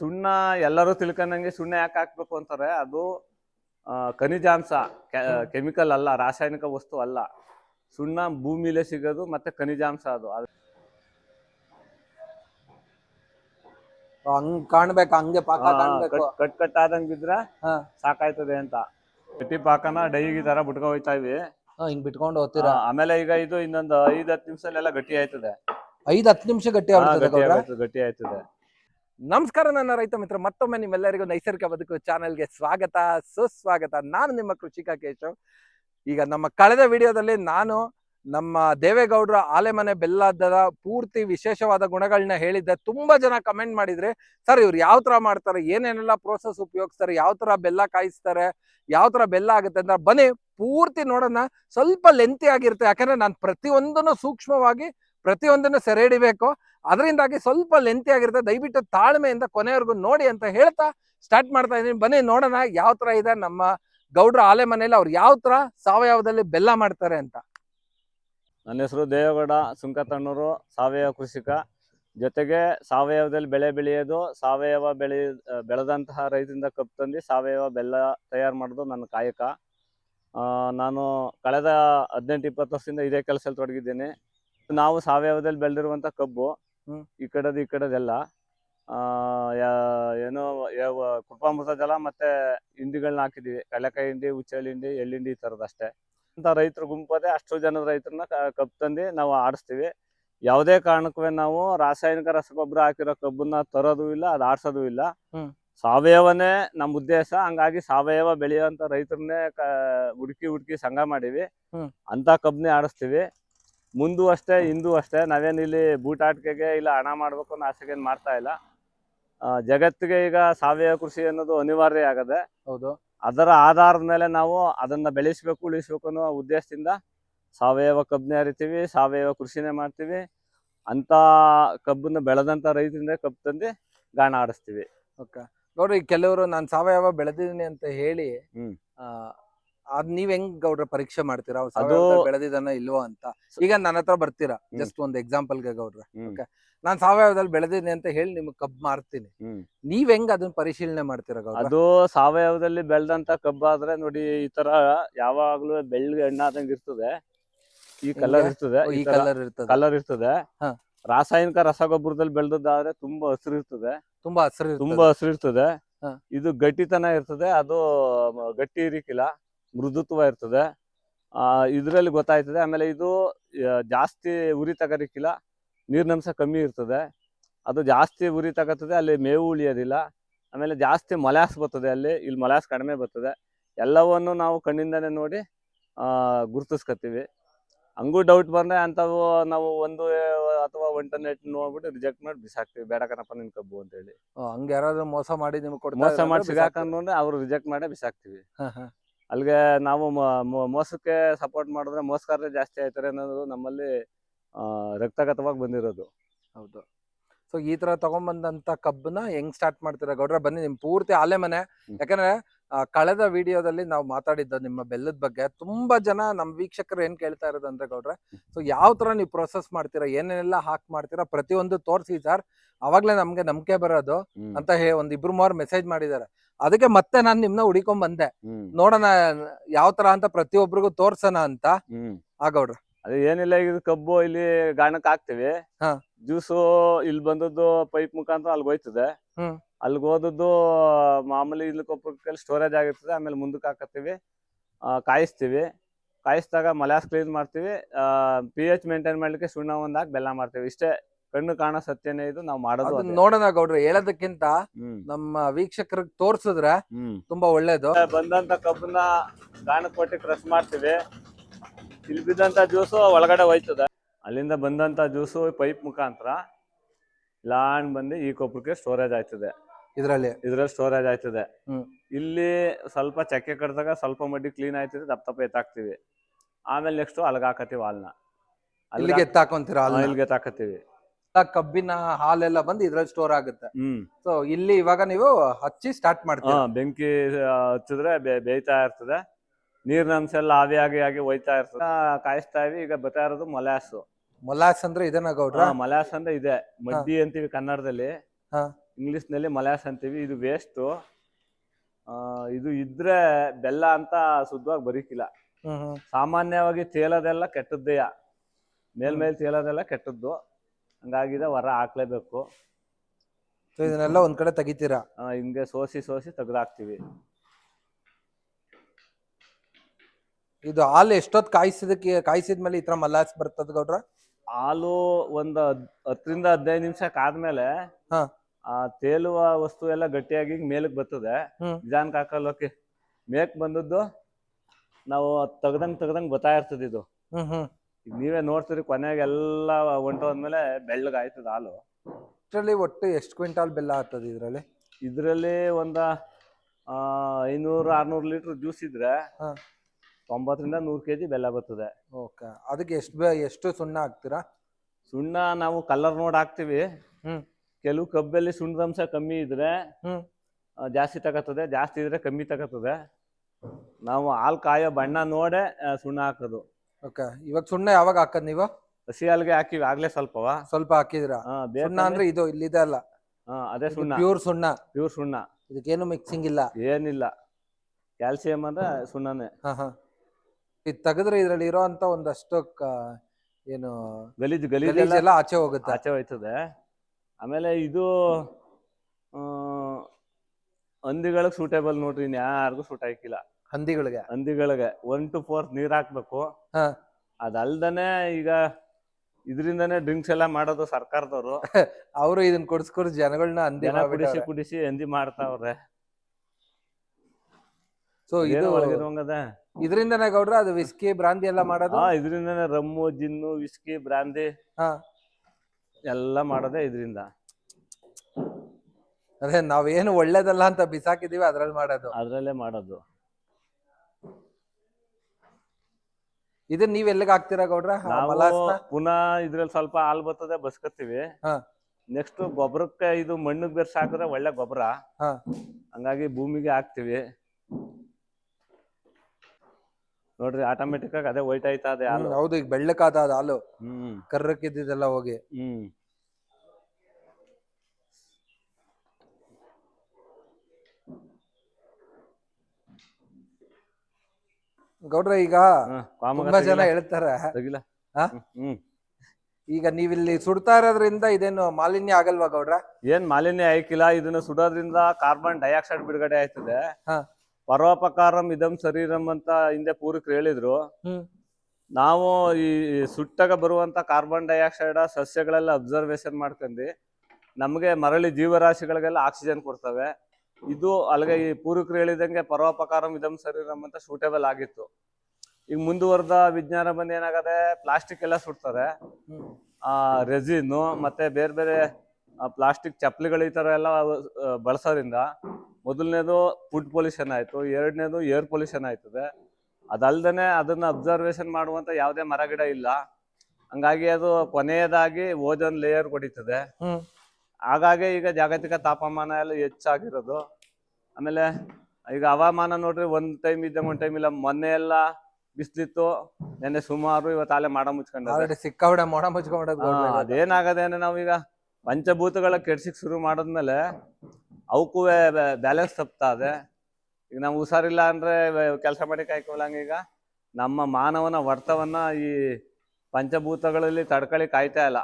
ಸುಣ್ಣ ಎಲ್ಲರೂ ತಿಳ್ಕೊಂಡಂಗೆ ಸುಣ್ಣ ಯಾಕೆ ಹಾಕ್ಬೇಕು ಅಂತಾರೆ? ಅದು ಖನಿಜಾಂಶ ಕೆಮಿಕಲ್ ಅಲ್ಲ ರಾಸಾಯನಿಕ ವಸ್ತು ಅಲ್ಲ. ಸುಣ್ಣ ಭೂಮಿಲೇ ಸಿಗೋದು ಮತ್ತೆ ಖನಿಜಾಂಶ ಅದು. ಹಂಗ್ ಕಾಣ್ಬೇಕು ಹಂಗೆ ಪಾಕ ಕಾಣ್ಬೇಕು. ಕಟ್ ಕಟ್ ಆದಂಗಿದ್ರೆ ಆದಂಗ್ ಬಿದ್ರೆ ಹಾ. ಸಾಕಾಯ್ತದೆ ಅಂತ. ಗಟ್ಟಿ ಪಾಕನ ಡೈಗಿ ತರ ಬಿಟ್ಕೊ ಹೋಯ್ತಾ ಇವಿ ಹಿಂಗ್ ಬಿಟ್ಕೊಂಡು ಹೋಗ್ತೀರಾ? ಆಮೇಲೆ ಈಗ ಇದು ಇನ್ನೊಂದು ಐದ್ ಹತ್ತು ನಿಮಿಷ ಗಟ್ಟಿ ಆಯ್ತದೆ. ಐದ್ ಹತ್ತು ನಿಮಿಷ ಗಟ್ಟಿ ಗಟ್ಟಿ ಆಯ್ತದೆ ನಮಸ್ಕಾರ ನನ್ನ ರೈತ ಮಿತ್ರ, ಮತ್ತೊಮ್ಮೆ ನಿಮ್ಮೆಲ್ಲರಿಗೂ ನೈಸರ್ಗಿಕ ಬದುಕು ಚಾನೆಲ್ಗೆ ಸ್ವಾಗತ. ಸುಸ್ವಾಗತ. ನಾನು ನಿಮ್ಮ ಕೃಷಿಕ ಕೇಶವ್. ಈಗ ನಮ್ಮ ಕಳೆದ ವಿಡಿಯೋದಲ್ಲಿ ನಾನು ನಮ್ಮ ದೇವೇಗೌಡರ ಆಲೆಮನೆ ಬೆಲ್ಲದ ಪೂರ್ತಿ ವಿಶೇಷವಾದ ಗುಣಗಳನ್ನ ಹೇಳಿದ್ದೆ. ತುಂಬಾ ಜನ ಕಮೆಂಟ್ ಮಾಡಿದ್ರೆ, ಸರ್, ಇವ್ರು ಯಾವ ತರ ಮಾಡ್ತಾರೆ? ಏನೇನೆಲ್ಲ ಪ್ರೋಸೆಸ್ ಉಪಯೋಗಿಸ್ತಾರೆ? ಯಾವ ತರ ಬೆಲ್ಲ ಕಾಯಿಸ್ತಾರೆ? ಯಾವ ತರ ಬೆಲ್ಲ ಆಗುತ್ತೆ? ಅಂತ ಬನ್ನಿ, ಪೂರ್ತಿ ನೋಡೋಣ. ಸ್ವಲ್ಪ ಲೆಂತಿ ಆಗಿರುತ್ತೆ. ಯಾಕಂದ್ರೆ ನಾನು ಪ್ರತಿಯೊಂದನ್ನು ಸೂಕ್ಷ್ಮವಾಗಿ, ಪ್ರತಿಯೊಂದನ್ನು ಸೆರೆ ಹಿಡಿಬೇಕು. ಅದರಿಂದಾಗಿ ಸ್ವಲ್ಪ ಲೆಂತಿ ಆಗಿರುತ್ತೆ. ದಯವಿಟ್ಟು ತಾಳ್ಮೆಯಿಂದ ಕೊನೆವರೆಗೂ ನೋಡಿ ಅಂತ ಹೇಳ್ತಾ ಸ್ಟಾರ್ಟ್ ಮಾಡ್ತಾ ಇದೀನಿ ಬನ್ನಿ, ನೋಡೋಣ ಯಾವ ತರ ಇದೆ ನಮ್ಮ ಗೌಡ್ರ ಆಲೆ ಮನೆಯಲ್ಲಿ. ಅವ್ರು ಯಾವ ತರ ಸಾವಯವದಲ್ಲಿ ಬೆಲ್ಲ ಮಾಡ್ತಾರೆ ಅಂತ. ನನ್ನ ಹೆಸರು ದೇವೇಗೌಡ ಸುಂಕತಣ್ಣೂರು, ಸಾವಯವ ಕೃಷಿಕ. ಜೊತೆಗೆ ಸಾವಯವದಲ್ಲಿ ಬೆಳೆ ಬೆಳೆಯೋದು, ಸಾವಯವ ಬೆಳೆ ಬೆಳೆದಂತಹ ರೈತರಿಂದ ಕಬ್ಬು ತಂದು ಸಾವಯವ ಬೆಲ್ಲ ತಯಾರು ಮಾಡೋದು ನನ್ನ ಕಾಯಕ. ನಾನು ಕಳೆದ ಹದಿನೆಂಟು, ಇಪ್ಪತ್ತು ವರ್ಷದಿಂದ ಇದೇ ಕೆಲಸದಲ್ಲಿ ತೊಡಗಿದ್ದೇನೆ. ನಾವು ಸಾವಯವದಲ್ಲಿ ಬೆಳೆದಿರುವಂಥ ಕಬ್ಬು. ಈ ಕಡೆದು ಈ ಕಡೆದೆಲ್ಲ. ಏನೋ ಕುಟುಂಬದ ಕೃಪಾಮೃತ ಜಲ ಮತ್ತೆ ಹಿಂಡಿಗಳನ್ನ ಹಾಕಿದೀವಿ ಕಡಲೆಕಾಯಿ ಹಿಂಡಿ ಉಚ್ಚಲ್ ಹಿಂಡಿ ಎಳ್ಳಿಂಡಿ ಈ ಥರದ್ದು ಅಷ್ಟೇ. ಅಂತ ರೈತರ ಗುಂಪದೆ ಅಷ್ಟು ಜನದ ರೈತರನ್ನ ಕಬ್ಬು ತಂದು ನಾವು ಆಡಿಸ್ತೀವಿ. ಯಾವುದೇ ಕಾರಣಕ್ಕೂ ನಾವು ರಾಸಾಯನಿಕ ರಸಗೊಬ್ಬರ ಹಾಕಿರೋ ಕಬ್ಬನ್ನ ತರೋದು ಇಲ್ಲ ಅದು ಆಡ್ಸೋದು ಇಲ್ಲ. ಸಾವಯವನೇ ನಮ್ಮ ಉದ್ದೇಶ. ಹಂಗಾಗಿ ಸಾವಯವ ಬೆಳೆಯುವಂತ ರೈತರನ್ನೇ ಹುಡುಕಿ ಹುಡುಕಿ ಸಂಘ ಮಾಡೀವಿ. ಅಂತ ಕಬ್ಬನ್ನೇ ಆಡಿಸ್ತೀವಿ. ಮುಂದೂ ಅಷ್ಟೇ ಹಿಂದೂ ಅಷ್ಟೇ. ನಾವೇನು ಇಲ್ಲಿ ಬೂಟಾಟಿಕೆಗೆ ಇಲ್ಲ ಹಣ ಮಾಡಬೇಕು ಅನ್ನೋ ಆಸೆಗೇನು ಮಾಡ್ತಾ ಇಲ್ಲ. ಜಗತ್ತಿಗೆ ಈಗ ಸಾವಯವ ಕೃಷಿ ಅನ್ನೋದು ಅನಿವಾರ್ಯ ಆಗದೆ ಹೌದು. ಅದರ ಆಧಾರದ ಮೇಲೆ ನಾವು ಅದನ್ನ ಬೆಳೆಸಬೇಕು ಉಳಿಸ್ಬೇಕು ಅನ್ನೋ ಉದ್ದೇಶದಿಂದ ಸಾವಯವ ಕಬ್ಬನ್ನೇ ಹರಿತೀವಿ ಸಾವಯವ ಕೃಷಿನೇ ಮಾಡ್ತೀವಿ. ಅಂತ ಕಬ್ಬನ್ನ ಬೆಳೆದಂತ ರೈತರಿಂದ ಕಬ್ಬು ತಂದು ಗಾಣ ಆಡಿಸ್ತೀವಿ ಓಕೆ. ನೋಡ್ರಿ ಕೆಲವರು ನಾನು ಸಾವಯವ ಬೆಳೆದಿದ್ದೀನಿ ಅಂತ ಹೇಳಿ ಅದ್ ನೀವ್ ಹೆಂಗ್ ಗೌಡ್ರ ಪರೀಕ್ಷೆ ಮಾಡ್ತೀರಾ? ಅದು- ಸಾವಯವದಲ್ಲಿ ಬೆಳೆದಿದ್ದಾನ ಇಲ್ವೋ ಅಂತ. ಈಗ ನನ್ನ ಹತ್ರ ಬರ್ತೀರಾ? ಜಸ್ಟ್ ಒಂದ್ ಎಕ್ಸಾಂಪಲ್ಗೆ ಗೌಡ್ರ. ಹ್ಮ್. Okay. ನಾನ್ ಸಾವಯವದಲ್ಲಿ ಬೆಳೆದಿದ್ದೀನಿ ಅಂತ ಹೇಳಿ ನಿಮ್ಗೆ ಕಬ್ ಮಾರ್ತೀನಿ. ನೀವ್ ಹೆಂಗ್ ಅದನ್ನ ಪರಿಶೀಲನೆ ಮಾಡ್ತೀರಾ ಗೌಡ್ರ? ಅದು ಸಾವಯವದಲ್ಲಿ ಬೆಳೆದಂತ ಕಬ್ಬಾದ್ರೆ ನೋಡಿ ಈ ತರ ಯಾವಾಗ್ಲೂ ಬೆಳ್ಳಿಗೆ ಹಣ್ಣಾದಂಗ್ ಇರ್ತದೆ. ಈ ಕಲರ್ ಇರ್ತದೆ. ಈ ಕಲರ್ ಇರ್ತದೆ. ಕಲರ್ ಇರ್ತದೆ. ಹಾ. ರಾಸಾಯನಿಕ ರಸಗೊಬ್ಬರದಲ್ಲಿ ಬೆಳೆದದ್ದಾದ್ರೆ ತುಂಬಾ ಹಸಿರು ಇರ್ತದೆ. ತುಂಬಾ ಹಸಿರು ತುಂಬಾ ಹಸಿರು ಇರ್ತದೆ. ಹಾ. ಇದು ಗಟ್ಟಿತನ ಇರ್ತದೆ. ಅದು ಮ- ಗಟ್ಟಿ ಇರಿಕಿಲ್ಲ. ಮೃದುತ್ವ ಇರ್ತದೆ. ಆ ಇದ್ರಲ್ಲಿ ಗೊತ್ತಾಯ್ತದೆ. ಆಮೇಲೆ ಇದು ಜಾಸ್ತಿ ಉರಿ ತಗರಿಕಿಲ್ಲ ನೀರಿನಂಶ ಕಮ್ಮಿ ಇರ್ತದೆ. ಅದು ಜಾಸ್ತಿ ಉರಿ ತಗತ್ತದೆ ಅಲ್ಲಿ ಮೇವು ಉಳಿಯೋದಿಲ್ಲ. ಆಮೇಲೆ ಜಾಸ್ತಿ ಮಲಾಸ್ ಬರ್ತದೆ ಅಲ್ಲಿ. ಇಲ್ಲಿ ಮಲಾಸ್ ಕಡಿಮೆ ಬರ್ತದೆ. ಎಲ್ಲವನ್ನು ನಾವು ಕಣ್ಣಿಂದನೇ ನೋಡಿ ಆ ಗುರ್ತಿಸ್ಕೊತೀವಿ ಹಂಗೂ ಡೌಟ್ ಬಂದ್ರೆ ಅಂಥವು ನಾವು ಒಂದು ಅಥವಾ ಇಂಟರ್ನೆಟ್ ಟನ್ ಎಟ್ ನೋಡ್ಬಿಟ್ಟು ರಿಜೆಕ್ಟ್ ಮಾಡಿ ಬಿಸಾಕ್ತಿವಿ. ಬೇಡ ಕಣಪ್ಪ ನಿನ್ ಕಬ್ಬು ಅಂತ ಹೇಳಿ ಹಂಗೆ ಯಾರಾದ್ರೂ ಮೋಸ ಮಾಡಿ ನಿಮ್ಗೆ ಮೋಸ ಮಾಡಿ ಸಿಗಾಕಂದ್ರೆ ಅವ್ರು ರಿಜೆಕ್ಟ್ ಮಾಡೇ ಬಿಸಾಕ್ತಿವಿ. ಅಲ್ಲಿಗೆ ನಾವು ಮೋಸಕ್ಕೆ ಸಪೋರ್ಟ್ ಮಾಡಿದ್ರೆ ಮೋಸಗಾರರೇ ಜಾಸ್ತಿ ಆಯ್ತಾರೆ ಅನ್ನೋದು ನಮ್ಮಲ್ಲಿ ರಕ್ತಗತವಾಗಿ ಬಂದಿರೋದು. ಹೌದು. ಸೊ ಈ ತರ ತಗೊಂಡ್ಬಂದಂತ ಕಬ್ಬನ್ನ ಹೆಂಗ್ ಸ್ಟಾರ್ಟ್ ಮಾಡ್ತೀರಾ ಗೌಡ್ರ? ಬನ್ನಿ ನಿಮ್ ಪೂರ್ತಿ ಆಲೆ ಮನೆ. ಯಾಕಂದ್ರೆ ಕಳೆದ ವಿಡಿಯೋದಲ್ಲಿ ನಾವು ಮಾತಾಡಿದ್ದು ನಿಮ್ಮ ಬೆಲ್ಲದ ಬಗ್ಗೆ ತುಂಬಾ ಜನ ನಮ್ ವೀಕ್ಷಕರು ಏನ್ ಕೇಳ್ತಾ ಇರೋದಂದ್ರೆ ಗೌಡ್ರೆ ಸೊ ಯಾವ ತರ ನೀವು ಪ್ರೊಸೆಸ್ ಮಾಡ್ತೀರಾ ಏನೇನೆಲ್ಲ ಹಾಕ್ ಮಾಡ್ತೀರಾ ಪ್ರತಿಯೊಂದು ತೋರಿಸಿ ಸರ್. ಅವಾಗ್ಲೇ ನಮ್ಗೆ ನಂಬಿಕೆ ಬರೋದು. ಅಂತ ಹೇ ಒಂದ್ ಇಬ್ರು ಮೂವರು ಮೆಸೇಜ್ ಮಾಡಿದ್ದಾರೆ. ಅದಕ್ಕೆ ಮತ್ತೆ ನಾನು ನಿಮ್ನ ಹುಡಿಕೊಂಡ್ ಬಂದೆ. ನೋಡೋಣ ಯಾವ ತರ ಅಂತ ಪ್ರತಿಯೊಬ್ಬರಿಗೂ ತೋರ್ಸೋಣ ಅಂತ. ಆ ಗೌಡ್ರ. ಏನಿಲ್ಲ ಈಗ ಇದು ಕಬ್ಬು ಇಲ್ಲಿ ಗಾಣಕ್ಕೆ ಹಾಕ್ತಿವಿ. ಹಾ. ಜ್ಯೂಸು ಇಲ್ಲಿ ಬಂದದ್ದು ಪೈಪ್ ಮುಖಾಂತರ ಅಲ್ಲಿ ಹೋಯ್ತದೆ. ಹ್ಮ್. ಅಲ್ಲಿಗೆ ಹೋದದ್ದು ಮಾಮೂಲಿ ಇಲ್ಲಿ ಕೊಪ್ಪಳ ಸ್ಟೋರೇಜ್ ಆಗಿರ್ತದೆ ಆಮೇಲೆ ಮುಂದಕ್ಕೆ ಹಾಕತ್ತೀವಿ. ಆ, ಕಾಯಿಸ್ತೀವಿ. ಕಾಯಿಸಿದಾಗ ಮಲಾಸ್ ಕ್ಲೀನ್ ಮಾಡ್ತೀವಿ. ಪಿ ಎಚ್ ಮೇಂಟೈನ್ ಮಾಡ್ಲಿಕ್ಕೆ ಸುಣ್ಣ ಒಂದ್ ಹಾಕಿ ಬೆಲ್ಲ ಮಾಡ್ತೀವಿ. ಇಷ್ಟೇ ಕಣ್ಣು ಕಾಣೋ ಸತ್ಯನೇ ಇದು ನಾವು ಮಾಡೋದು ಅದನ್ನ ಅದೇ. ನೋಡೋಣ ಗೌಡ್ರಿ ಹೇಳೋದಕ್ಕಿಂತ ಹ್ಮ್. ನಮ್ಮ ವೀಕ್ಷಕರಿಗೆ ತೋರ್ಸಿದ್ರೆ ಹ್ಮ್. ತುಂಬಾ ಒಳ್ಳೇದು. ಬಂದಂತ ಕಬ್ಬನ್ನ ಗಾಣಕ್ಕೆ ಕೊಟ್ಟಿ ಕ್ರಶ್ ಮಾಡ್ತೀವಿ. ಇಲ್ಲಿ ಬಿದ್ದಂತ ಜ್ಯೂಸು ಒಳಗಡೆ ಹೋಯ್ತದೆ. ಅಲ್ಲಿಂದ ಬಂದಂತ ಜ್ಯೂಸು ಪೈಪ್ ಮುಖಾಂತರ ಲಾಂಡ್ ಬಂದು ಈ ಕೊಪ್ಪಳಕ್ಕೆ ಸ್ಟೋರೇಜ್ ಆಯ್ತದೆ. ಇದ್ರಲ್ಲಿ? ಇದ್ರಲ್ಲಿ ಸ್ಟೋರೇಜ್ ಆಯ್ತದೆ. ಇಲ್ಲಿ ಸ್ವಲ್ಪ ಚಕ್ಕೆ ಕಡ್ದಾಗ ಸ್ವಲ್ಪ ಮಡ್ಡಿ ಕ್ಲೀನ್ ಆಯ್ತದೆ ದಪ್ಪ ದಪ್ಪ ಎತ್ತಾಕ್ತಿವಿ. ಆಮೇಲೆ ನೆಕ್ಸ್ಟ್ ಅಲ್ಗ ಹಾಕತ್ತೀವಿ ಹಾಲ್ನ. ಅಲ್ಲಿಗೆ ಎತ್ತಾಕೊಂತೀರಾ ಅಲ್ಗ- ಅಲ್ಲಿ ಇಲ್ಲಿಗೆ ಎತ್ತಾಕತ್ತೀವಿ. ಕಬ್ಬಿನ ಹಾಲೆಲ್ಲ ಬಂದು ಇದ್ರಲ್ಲಿ ಸ್ಟೋರ್ ಆಗುತ್ತೆ. ಹ್ಮ್. ಸೊ ಇಲ್ಲಿ ಇವಾಗ ನೀವು ಹಚ್ಚಿ ಸ್ಟಾರ್ಟ್ ಮಾಡ್ತೀವಿ ಮಾಡ್ತೀರಾ ಬೆಂಕಿ ಆ, ಹಚ್ಚಿದ್ರೆ ಬೇ- ಬೇಯ್ತಾ ಇರ್ತದೆ. ನೀರಿನ ಅಂಶ ಎಲ್ಲ ಆವಿ ಆಗಿ ಆಗಿ ಹೋಯ್ತಾ ಇರ್ತದೆ. ಆ, ಕಾಯಿಸ್ತಾ ಇವಿ ಈಗ ಬರ್ತಾ ಇರೋದು ಮೊಲಾಸು. ಮೊಲಾಸ್ ಅಂದ್ರೆ ಇದನ್ನ ಗೌಡ್ರ? ಮಲಾಸ್ ಅಂದ್ರೆ ಇದೆ. ಮದ್ದಿ ಅಂತೀವಿ ಕನ್ನಡದಲ್ಲಿ. ಹಾ. ಇಂಗ್ಲೀಷ್ನಲ್ಲಿ ಮಲಾಸ್ ಅಂತೀವಿ. ಇದು ವೇಸ್ಟ್ ಇದು ಇದ್ರೆ ಬೆಲ್ಲ ಅಂತ ಶುದ್ಧವಾಗಿ ಬರೀಕಿಲ್ಲ. ಹ್ಮ್ ಹ್ಮ್. ಸಾಮಾನ್ಯವಾಗಿ ತೇಲದೆಲ್ಲ ಕೆಟ್ಟದ್ದೆಯ ಮೇಲ್ಮೇಲ್ ತೇಲದೆಲ್ಲ ಕೆಟ್ಟದ್ದು. ಹಂಗಾಗಿದೆ ಹೊರ ಹಾಕ್ಲೇಬೇಕು. ಇದನ್ನೆಲ್ಲ ಒಂದ್ ಕಡೆ ತೆಗಿತೀರಾ? ಆ, ಹಿಂಗೆ ಸೋಸಿ ಸೋಸಿ ತೆಗ್ದಾಕ್ತಿವಿ. ಇದು ಹಾಲು ಎಷ್ಟೊತ್ ಕಾಯಿಸಿದಕ್ಕೆ ಕಾಯಿಸಿದ್ಮೇಲೆ ಈ ತರ ಮಲ್ಲಾಸ್ ಬರ್ತದ ಗೌಡ್ರ? ಹಾಲು ಒಂದ್ ಹದ್- ಹತ್ತರಿಂದ ಹದಿನೈದು ನಿಮಿಷ ಕಾದ್ಮೇಲೆ ಹಾ. ಆ ತೇಲುವ ವಸ್ತು ಎಲ್ಲ ಗಟ್ಟಿಯಾಗಿ ಮೇಲಕ್ ಬರ್ತದೆ. ಹ್ಮ್. ನಿಧಾನಕ್ಕೆ ಹಾಕಲ್ಲೋಕೆ ಮೇಕ್ ಬಂದದ್ದು ನಾವು ತೆಗ್ದಂಗ್ ತೆಗ್ದಂಗ್ ಗೊತ್ತಾ ಇರ್ತದೆ ಇದು. ಹ್ಮ್ ಹ್ಮ್. ಈಗ ನೀವೇ ನೋಡ್ತೀರಿ ಕೊನೆಗೆ ಎಲ್ಲ ಹೊಂಟೋದ್ಮೇಲೆ ಬೆಳ್ಳಗಾಯ್ತದ ಹಾಲು. ಅಷ್ಟರಲ್ಲಿ ಒಟ್ಟು ಎಷ್ಟು ಕ್ವಿಂಟಾಲ್ ಬೆಲ್ಲ ಆಗ್ತದೆ ಇದ್ರಲ್ಲಿ? ಇದರಲ್ಲಿ ಒಂದ ಆ, ಐನೂರು ಆರ್ನೂರು ಲೀಟ್ರ್ ಜ್ಯೂಸ್ ಇದ್ರೆ ಹಾ. ತೊಂಬತ್ತರಿಂದ ನೂರು ಕೆಜಿ ಬೆಲ್ಲ ಬರ್ತದೆ. ಓಕೆ. ಅದಕ್ಕೆ ಎಷ್ಟು ಎಷ್ಟು ಸುಣ್ಣ ಹಾಕ್ತೀರಾ? ಸುಣ್ಣ ನಾವು ಕಲರ್ ನೋಡಿ ಹಾಕ್ತಿವಿ. ಹ್ಮ್. ಕೆಲವು ಕಬ್ಬಲ್ಲಿ ಸುಣ್ಣದಂಶ ಕಮ್ಮಿ ಇದ್ರೆ ಹ್ಮ್. ಆ, ಜಾಸ್ತಿ ತಗತ್ತದೆ ಜಾಸ್ತಿ ಇದ್ರೆ ಕಮ್ಮಿ ತಗತ್ತದೆ. ನಾವು ಹಾಲು ಕಾಯೋ ಬಣ್ಣ ನೋಡೇ ಆ, ಸುಣ್ಣ ಹಾಕೋದು. ಓಕೆ. ಇವಾಗ ಸುಣ್ಣ ಯಾವಾಗ ಹಾಕದ್ ನೀವು? ಹಸಿ ಹಾಲ್ಗೆ ಹಾಕಿವಿ ಆಗ್ಲೇ ಸ್ವಲ್ಪವ? ಸ್ವಲ್ಪ ಹಾಕಿದಿರಾ ಹಾ, ಸುಣ್ಣ ಬೇಕಂದ್ರೆ- ಅಂದ್ರೆ ಇದು ಇಲ್ಲಿದೆ ಅಲ್ಲ. ಹಾ, ಅದೇ ಸುಣ್ಣ. ಪ್ಯೂರ್ ಸುಣ್ಣ. ಪ್ಯೂರ್ ಸುಣ್ಣ. ಇದಕ್ಕೇನು ಮಿಕ್ಸಿಂಗ್ ಇಲ್ಲ. ಏನಿಲ್ಲ. ಕ್ಯಾಲ್ಸಿಯಂ ಅಂದ್ರೆ ಸುಣ್ಣನೇ. ಹಾ ಹಾ. ಇದು ತೆಗೆದ್ರೆ ಇದ್ರಲ್ಲಿ ಇರೋ ಅಂತ ಒಂದಷ್ಟು ಕ- ಏನು ಗಲೀಜು ಗಲೀಜೆಲ್ಲ ಗಲೀಜೆಲ್ಲ ಆಚೆ ಹೋಗುತ್ತೆ. ಆಚೆ ಹೋಯ್ತದೆ. ಆಮೇಲೆ ಇದು ಆ, ಹಂದಿಗಳಿಗೆ ಸೂಟೇಬಲ್ ನೋಡ್ರಿ ಇನ್ ಯಾರಿಗೂ ಸೂಟ್ ಹಾಕಿಲ್ಲ. ಹಂದಿಗಳಿಗೆ? ಹಂದಿಗಳಿಗೆ ಒನ್ ಟು ಫೋರ್ ನೀರ್ ಹಾಕ್ಬೇಕು. ಹಾ. ಅದಲ್ದನೆ ಈಗ ಇದರಿಂದನೇ ಡ್ರಿಂಕ್ಸ್ ಎಲ್ಲ ಮಾಡೋದು ಸರ್ಕಾರದವರು. ಅವರು ಇದನ್ನ ಕುಡ್ಸ್ ಕುಡ್ಸ್ ಜನಗಳನ್ನ ಹಂದಿ ಜನ ಕುಡಿಸಿ ಕುಡಿಸಿ ಹಂದಿ ಮಾಡ್ತಾವ್ರೆ. ಸೊ ಇದು ಒಳಗಿರುವಂಗದ ಇದರಿಂದನೇ ಗೌಡ್ರ ಅದು ವಿಸ್ಕಿ ಬ್ರಾಂದಿ ಎಲ್ಲ ಮಾಡೋದು? ಹಾ ಇದರಿಂದನೇ ರಮ್ಮು ಜಿನ್ನು ವಿಸ್ಕಿ ಬ್ರಾಂದಿ. ಹಾ. ಎಲ್ಲ ಮಾಡೋದೇ ಇದರಿಂದ. ಅದೇ ನಾವೇನು ಒಳ್ಳೇದಲ್ಲ ಅಂತ ಬಿಸಾಕಿದೀವಿ ಅದ್ರಲ್ಲಿ ಮಾಡೋದು. ಅದ್ರಲ್ಲೇ ಮಾಡೋದು. ಇದನ್ನ ನೀವ್ ಎಲ್ಲಿಗೆ ಹಾಕ್ತೀರಾ ಗೌಡ್ರ? ಆ ನಾವು ಮಲಾಸ್ನ? ಪುನಃ ಇದ್ರಲ್ಲಿ ಸ್ವಲ್ಪ ಹಾಲು ಬರ್ತದೆ ಬಸ್ಕತ್ತೀವಿ. ಹಾ. ನೆಕ್ಸ್ಟ್ ಗೊಬ್ಬರಕ್ಕೆ ಇದು ಮಣ್ಣಿಗೆ ಬೆರ್ಸಾಕ್ರೆ ಹಾಕಿದ್ರೆ ಒಳ್ಳೆ ಗೊಬ್ಬರ ಹಾ. ಹಂಗಾಗಿ ಭೂಮಿಗೆ ಹಾಕ್ತಿವಿ. ನೋಡ್ರಿ ಆಟೋಮೆಟಿಕ್ ಆಗಿ ಅದೇ ವೈಟ್ ಆಯ್ತಾ ಅದೇ ಹಾಲು. ಹೌದು ಈಗ ಬೆಳ್ಳಕಾದ ಅದು ಹಾಲು. ಹ್ಮ್. ಕರ್ರಕ್ಕಿದ್ದೆಲ್ಲ ಹೋಗಿ. ಹ್ಮ್. ಗೌಡ್ರ ಈಗ ತುಂಬಾ ಜನ ಹೇಳ್ತಾರೆ. ತೆಗಿಲ? ಹಾ? ಹ್ಮ್ ಈಗ ನೀವಿಲ್ಲಿ ಸುಡ್ತಾ ಇರೋದ್ರಿಂದ ಇದೇನು ಮಾಲಿನ್ಯ ಆಗಲ್ವಾ ಗೌಡ್ರ? ಏನ್ ಮಾಲಿನ್ಯ ಆಯ್ಕಿಲ್ಲ ಇದನ್ನ ಸುಡೋದ್ರಿಂದ ಕಾರ್ಬನ್ ಡೈಆಕ್ಸೈಡ್ ಬಿಡುಗಡೆ ಆಯ್ತದೆ. ಹಾ. ಪರೋಪಕಾರಂ ಇದಂ ಶರೀರಂ ಅಂತ ಹಿಂದೆ ಪೂರ್ವಕರು ಹೇಳಿದ್ರು. ನಾವು ಈ ಸುಟ್ಟಾಗ ಬರುವಂತ ಕಾರ್ಬನ್ ಡೈಆಕ್ಸೈಡ್ ಸಸ್ಯಗಳೆಲ್ಲ ಅಬ್ಸರ್ವೇಶನ್ ಮಾಡ್ಕೊಂಡು ನಮಗೆ ಮರಳಿ ಜೀವರಾಶಿಗಳಿಗೆಲ್ಲ ಆಕ್ಸಿಜನ್ ಕೊಡ್ತವೆ. ಇದು ಅಲ್ಲಿಗೆ ಈ ಪೂರ್ವಕರು ಹೇಳಿದಂಗೆ ಪರೋಪಕಾರಂ ಇದಂ ಶರೀರಂ ಅಂತ ಸೂಟೇಬಲ್ ಆಗಿತ್ತು. ಈಗ ಮುಂದುವರೆದ ವಿಜ್ಞಾನ ಬಂದು ಏನಾಗದೆ ಪ್ಲಾಸ್ಟಿಕ್ ಎಲ್ಲ ಸುಡ್ತಾರೆ. ಆ ರೆಸಿನ್ ಮತ್ತೆ ಬೇರೆ ಬೇರೆ ಪ್ಲಾಸ್ಟಿಕ್ ಚಪ್ಪಲಿಗಳು ಈ ತರ ಎಲ್ಲ ಬಳಸೋದ್ರಿಂದ ಮೊದಲನೇದು ಫುಡ್ ಪೊಲ್ಯೂಷನ್ ಆಯ್ತು ಎರಡನೇದು ಏರ್ ಪೊಲ್ಯೂಷನ್ ಆಯ್ತದೆ. ಅದಲ್ದೇನೆ ಅದನ್ನ ಅಬ್ಸರ್ವೇಷನ್ ಮಾಡುವಂತ ಯಾವುದೇ ಮರ ಗಿಡ ಇಲ್ಲ. ಹಂಗಾಗಿ ಅದು ಕೊನೆಯದಾಗಿ ಓಜನ್ ಲೇಯರ್ ಕೊಡಿತದೆ. ಹಾಗಾಗಿ ಈಗ ಜಾಗತಿಕ ತಾಪಮಾನ ಎಲ್ಲ ಹೆಚ್ಚಾಗಿರೋದು. ಆಮೇಲೆ ಈಗ ಹವಾಮಾನ ನೋಡ್ರಿ ಒಂದ್ ಟೈಮ್ ಇದ್ದಂಗೆ ಒಂದ್ ಟೈಮ್ ಇಲ್ಲ ಮೊನ್ನೆ ಎಲ್ಲ ಬಿಸ್ಲಿತ್ತು ನೆನ್ನೆ ಸುಮಾರು ಇವತ್ತು ಅಲ್ಲೇ ಮಾಡ ಮುಚ್ಕೊಂಡ ಸಿಕ್ಕಾಬಿಡ ಮೋಡ ಮುಚ್ಕೊಂಡ ಅದೇನಾಗದೆ. ಅದೇನಾಗದೇನೆ ನಾವೀಗ ಪಂಚಭೂತಗಳ ಕೆಡ್ಸಿಕ್ ಶುರು ಮಾಡಿದ್ಮೇಲೆ ಅವಕ್ಕೂ ಬ್ಯಾಲೆನ್ಸ್ ತಪ್ತಾ ಇದೆ. ಈಗ ನಾವು ಹುಷಾರಿಲ್ಲ ಅಂದ್ರೆ ಕೆಲಸ ಮಾಡಿ ಕಾಯ್ಕೊಳಂಗ ಈಗ. ನಮ್ಮ ಮಾನವನ ವರ್ತವನ್ನ ಈ ಪಂಚಭೂತಗಳಲ್ಲಿ ತಡ್ಕೊಳ್ಳಿ ಕಾಯ್ತಾ ಇಲ್ಲ.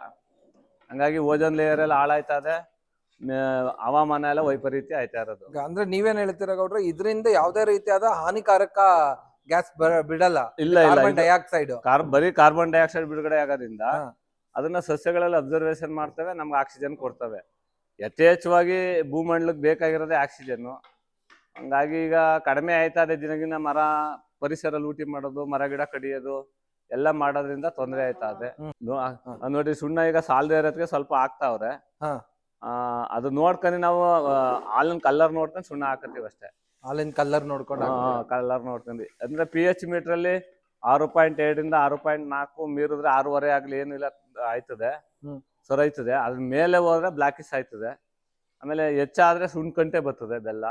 ಹಂಗಾಗಿ ಓಜೋನ್ ಲೇಯರ್ ಎಲ್ಲ ಹಾಳಾಯ್ತಾ ಇದೆ. ಹವಾಮಾನ ಎಲ್ಲ ವೈಪರೀತ್ಯ ಆಯ್ತಾ ಇರೋದು. ಅಂದ್ರೆ ನೀವೇನ್ ಹೇಳ್ತೀರಾ ಗೌಡ್ರು ಇದರಿಂದ ಯಾವುದೇ ರೀತಿಯಾದ ಹಾನಿಕಾರಕ ಗ್ಯಾಸ್ ಬಿಡಲ್ಲ. ಇಲ್ಲ ಇಲ್ಲ. ಕಾರ್ಬನ್ ಡೈಆಕ್ಸೈಡ್ ಕಾರ್ ಬರೀ ಕಾರ್ಬನ್ ಡೈಆಕ್ಸೈಡ್ ಬಿಡುಗಡೆ ಆಗೋದ್ರಿಂದ ಅದನ್ನ ಸಸ್ಯಗಳಲ್ಲಿ ಅಬ್ಸರ್ವೇಷನ್ ಮಾಡ್ತವೆ ನಮ್ಗೆ ಆಕ್ಸಿಜನ್ ಕೊಡ್ತವೆ. ಯಥೇಚ್ಛವಾಗಿ ಭೂಮಂಡಲಕ್ಕೆ ಬೇಕಾಗಿರೋದೇ ಆಕ್ಸಿಜನ್ ಹಂಗಾಗಿ ಈಗ ಕಡಿಮೆ ಆಯ್ತಾ ಇದೆ ದಿನಗಿನ ಮರ ಪರಿಸರ ಲೂಟಿ ಮಾಡೋದು ಮರ ಗಿಡ ಕಡಿಯೋದು ಎಲ್ಲ ಮಾಡೋದ್ರಿಂದ ತೊಂದರೆ ಆಯ್ತಾ ಇದೆ ನೋಡಿ ಸುಣ್ಣ ಈಗ ಸಾಲದೇ ಇರೋದಕ್ಕೆ ಸ್ವಲ್ಪ ಆಗ್ತಾವ್ರೆ. ಅದು ನೋಡ್ಕೊಂಡು ನಾವು ಹಾಲಿನ ಕಲರ್ ನೋಡ್ಕೊಂಡು ಸುಣ್ಣ ಹಾಕತ್ತೀವಿ ಅಷ್ಟೇ. ಹಾಲಿನ ಕಲರ್ ನೋಡ್ಕೊಂಡು ಕಲ್ಲರ್ ಕಲರ್ ನೋಡ್ಕೊಂಡು. ಅಂದ್ರೆ ಪಿ ಎಚ್ ಮೀಟರ್ ಅಲ್ಲಿ ಆರು ಪಾಯಿಂಟ್ ಎರಡರಿಂದ ಆರು ಪಾಯಿಂಟ್ ನಾಲ್ಕು ಮೀರಿದ್ರೆ ಆರೂವರೆ ಆಗ್ಲಿ ಏನಿಲ್ಲ ಆಯ್ತದೆ. ಸೊರೈತದೆ. ಅದ್ರ ಮೇಲೆ ಹೋದ್ರೆ ಬ್ಲಾಕಿಸ್ ಆಯ್ತದೆ. ಆಮೇಲೆ ಹೆಚ್ಚಾದ್ರೆ ಸುಣ್ಕಂಟೆ ಬರ್ತದೆ ಬೆಲ್ಲ.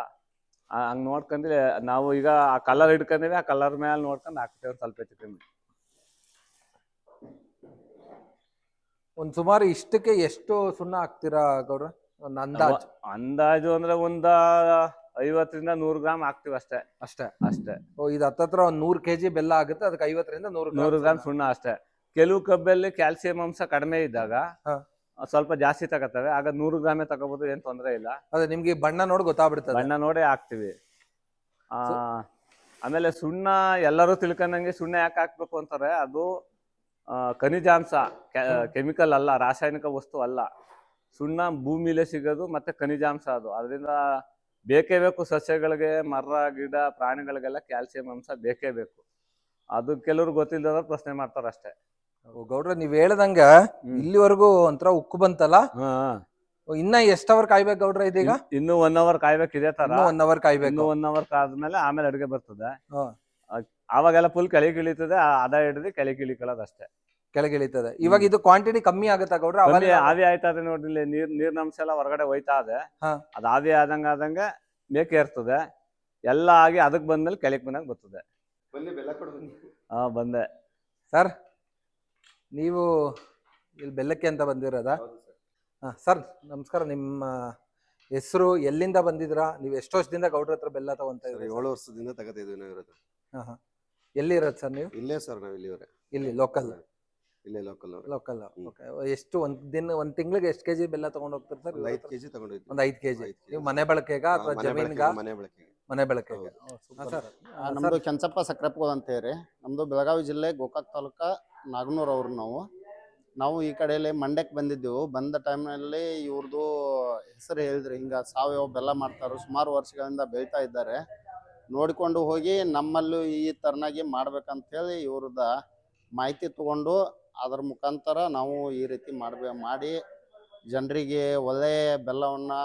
ಹಂಗ್ ನೋಡ್ಕೊಂಡು ನಾವು ಈಗ ಆ ಕಲರ್ ಹಿಡ್ಕೊಂಡಿವಿ ಆ ಕಲರ್ ಮೇಲೆ ನೋಡ್ಕೊಂಡು ಹಾಕ್ತೇವೆ ಒಂದ್ ಸ್ವಲ್ಪ ಹೆಚ್ಚು ಕಮ್ಮಿ. ಒಂದ್ ಸುಮಾರು ಇಷ್ಟಕ್ಕೆ ಎಷ್ಟು ಸುಣ್ಣ ಹಾಕ್ತೀರಾ ಗೌಡ್ರ? ಒಂದ್ ಅಂದಾಜ್. ಅಂದಾಜು ಅಂದ್ರೆ ಒಂದ ಐವತ್ತರಿಂದ ನೂರು ಗ್ರಾಮ್ ಹಾಕ್ತಿವಿ ಅಷ್ಟೇ. ಅಷ್ಟೇ. ಅಷ್ಟೇ. ಓ ಇದು ಹತ್ತತ್ರ ಒಂದ್ ನೂರ್ ಕೆಜಿ ಬೆಲ್ಲ ಆಗುತ್ತೆ ಅದಕ್ಕೆ ಐವತ್ತರಿಂದ ನೂರು ನೂರು ಗ್ರಾಮ್ ಸುಣ್ಣ ಅಷ್ಟೇ. ಕೆಲವು ಕಬ್ಬಲ್ಲಿ ಕ್ಯಾಲ್ಸಿಯಂ ಅಂಶ ಕಡಿಮೆ ಇದ್ದಾಗ ಹಾ. ಸ್ವಲ್ಪ ಜಾಸ್ತಿ ತಗೋತವೆ. ಆಗ ನೂರು ಗ್ರಾಮೇ ತಗೋಬಹುದು ಏನ್ ತೊಂದರೆ ಇಲ್ಲ. ಅದೇ ನಿಮ್ಗೆ ಈ ಬಣ್ಣ ನೋಡಿ ಗೊತ್ತಾಗ್ಬಿಡ್ತದೆ. ಬಣ್ಣ ನೋಡೇ ಹಾಕ್ತಿವಿ. ಆ ಆಮೇಲೆ ಸುಣ್ಣ ಎಲ್ಲರೂ ತಿಳ್ಕೊಂಡಂಗೆ ಸುಣ್ಣ ಯಾಕೆ ಹಾಕ್ಬೇಕು ಅಂತಾರೆ? ಅದು ಆ, ಖನಿಜಾಂಶ ಕೆಮಿಕಲ್ ಅಲ್ಲ ರಾಸಾಯನಿಕ ವಸ್ತು ಅಲ್ಲ. ಸುಣ್ಣ ಭೂಮಿಲೇ ಸಿಗೋದು ಮತ್ತೆ ಖನಿಜಾಂಶ ಅದು. ಅದರಿಂದ ಬೇಕೇ ಬೇಕು ಸಸ್ಯಗಳಿಗೆ ಮರ ಗಿಡ ಪ್ರಾಣಿಗಳಿಗೆಲ್ಲ ಕ್ಯಾಲ್ಸಿಯಂ ಅಂಶ ಬೇಕೇ ಬೇಕು. ಅದು ಕೆಲವ್ರು ಗೊತ್ತಿಲ್ಲದ ಪ್ರಶ್ನೆ ಮಾಡ್ತಾರೆ ಅಷ್ಟೇ ಗೌಡ್ರ ನೀವ್ ಹೇಳ್ದಂಗ. ಇಲ್ಲಿವರೆಗೂ ಒಂಥರ ಉಕ್ಕು ಬಂತಲ್ಲ? ಹಾ. ಇನ್ನ ಎಷ್ಟ್ ಅವರ್ ಕಾಯ್ಬೇಕು ಗೌಡ್ರ ಇದೀಗ? ಇನ್ನು ಒನ್ ಅವರ್ ಕಾಯ್ಬೇಕು ಇದೇ ತರ. ಒನ್ ಅವರ್ ಕಾಯ್ಬೇಕು. ಇನ್ನು ಒನ್ ಅವರ್ ಕಾದ್ಮೇಲೆ ಆಮೇಲೆ ಅಡುಗೆ ಬರ್ತದೆ. ಹಾ. ಆವಾಗೆಲ್ಲ ಫುಲ್ ಕೆಳಗೆ ಇಳಿತದೆ ಆ- ಅದ ಹಿಡಿದು ಕೆಳಗೆ ಇಳಿಕೊಳ್ಳೋದು ಅಷ್ಟೇ. ಕೆಳಗೆ ಇಳಿತದೆ ಇವಾಗ ಇದು ಕ್ವಾಂಟಿಟಿ ಕಮ್ಮಿ ಆಗುತ್ತಾ ಗೌಡ್ರ? ಆವಿ ಆಯ್ತಾ ಇದೆ ನೋಡಿ ಇಲ್ಲಿ ನೀರ್ ನೀರಿನಂಶ ಎಲ್ಲ ಹೊರಗಡೆ ಹೋಯ್ತಾ ಅದೇ ಅದ್ ಅದು ಆವಿ ಆದಂಗ ಆದಂಗ ಮೇಕೆ ಇರ್ತದೆ ಎಲ್ಲ ಆಗಿ ಅದಕ್ ಬಂದ್ಮೇಲೆ ಕೆಳಕ್ ಬಂದಾಗ ಬರ್ತದೆ. ಬನ್ನಿ ಬೆಲ್ಲ ಬನ್ನಿ ಹಾ ಬಂದೆ. ಸರ್ ನೀವು ಇಲ್ಲಿ ಬೆಲ್ಲಕ್ಕೆ ಅಂತ ಬಂದಿರೋದ? ಹೌದು ಸರ್. ಹಾ ಸರ್ ನಮಸ್ಕಾರ. ನಿಮ್ಮ ಹೆಸರು ಎಲ್ಲಿಂದ ಬಂದಿದ್ರಾ ನೀವು ಎಷ್ಟು ವರ್ಷದಿಂದ ಗೌಡ್ರ ಹತ್ರ ಬೆಲ್ಲ ತಗೊಂತ ಸರ್ ಇದ್ರಿ ಏಳು ವರ್ಷದಿಂದ ತಗೋತಾ ಇದೀವಿ ನಾವು ಇರೋದು ಹಾ ಹಾ. ಎಲ್ಲಿ ಇರೋದು ಸರ್ ನೀವು? ಇಲ್ಲೇ ಸರ್ ನಾವು ಇಲ್ಲಿವರೆ. ಇಲ್ಲಿ ಲೋಕಲ್ ಇಲ್ಲೇ ಲೋಕಲ್ ಲೋಕಲ್. ಓಕೆ ಎಷ್ಟು ಒಂದ್ ದಿನ ಒಂದ್ ತಿಂಗಳಿಗೆ ಎಷ್ಟು ಕೆಜಿ ಬೆಲ್ಲ ತಗೊಂಡ್ ಹೋಗ್ತಾರೆ ಸರ್? ಒಂದು ಐದು ಕೆಜಿ ತಗೊಂಡಿದ್ವಿ ಒಂದ್ ಐದ್ ಕೆಜಿ. ನೀವು ಮನೆ ಬಳಕೆಗ ಅಥವಾ ಮನೆ ಜಮೀನ್ಗ? ಮನೆ ಬಳಕೆ ಮನೆ ಬಳಕೆಗೆ? ಸರ್. ಆ, ನಮ್ದು ಕೆಂಚಪ್ಪ ಸಕ್ರಪ್ಪ ಅಂತ ಹೇಳಿ. ನಮ್ದು ಬೆಳಗಾವಿ ಜಿಲ್ಲೆ ಗೋಕಾಕ್ ತಾಲೂಕ ನಾಗನೂರ್ ಅವ್ರು ನಾವು. ನಾವು ಈ ಕಡೆಯಲ್ಲಿ ಮಂಡ್ಯಕ್ಕೆ ಬಂದಿದ್ದೆವು. ಬಂದ ಟೈಮ್ನಲ್ಲಿ ಇವ್ರದ್ದು ಹೆಸರು ಹೇಳಿದ್ರಿ. ಹಿಂಗೆ ಸಾವಯವ ಬೆಲ್ಲ ಮಾಡ್ತಾರೆ ಸುಮಾರು ವರ್ಷಗಳಿಂದ ಬೆಳೀತಾ ಇದ್ದಾರೆ. ನೋಡಿಕೊಂಡು ಹೋಗಿ ನಮ್ಮಲ್ಲೂ ಈ ಥರನಾಗಿ ಮಾಡ್ಬೇಕಂತ ಹೇಳಿ ಇವ್ರದ ಮಾಹಿತಿ ತಗೊಂಡು ಅದರ ಮುಖಾಂತರ ನಾವು ಈ ರೀತಿ ಮಾಡ್ಬೇ, ಮಾಡಿ ಜನರಿಗೆ ಒಳ್ಳೆಯ ಬೆಲ್ಲವನ್ನು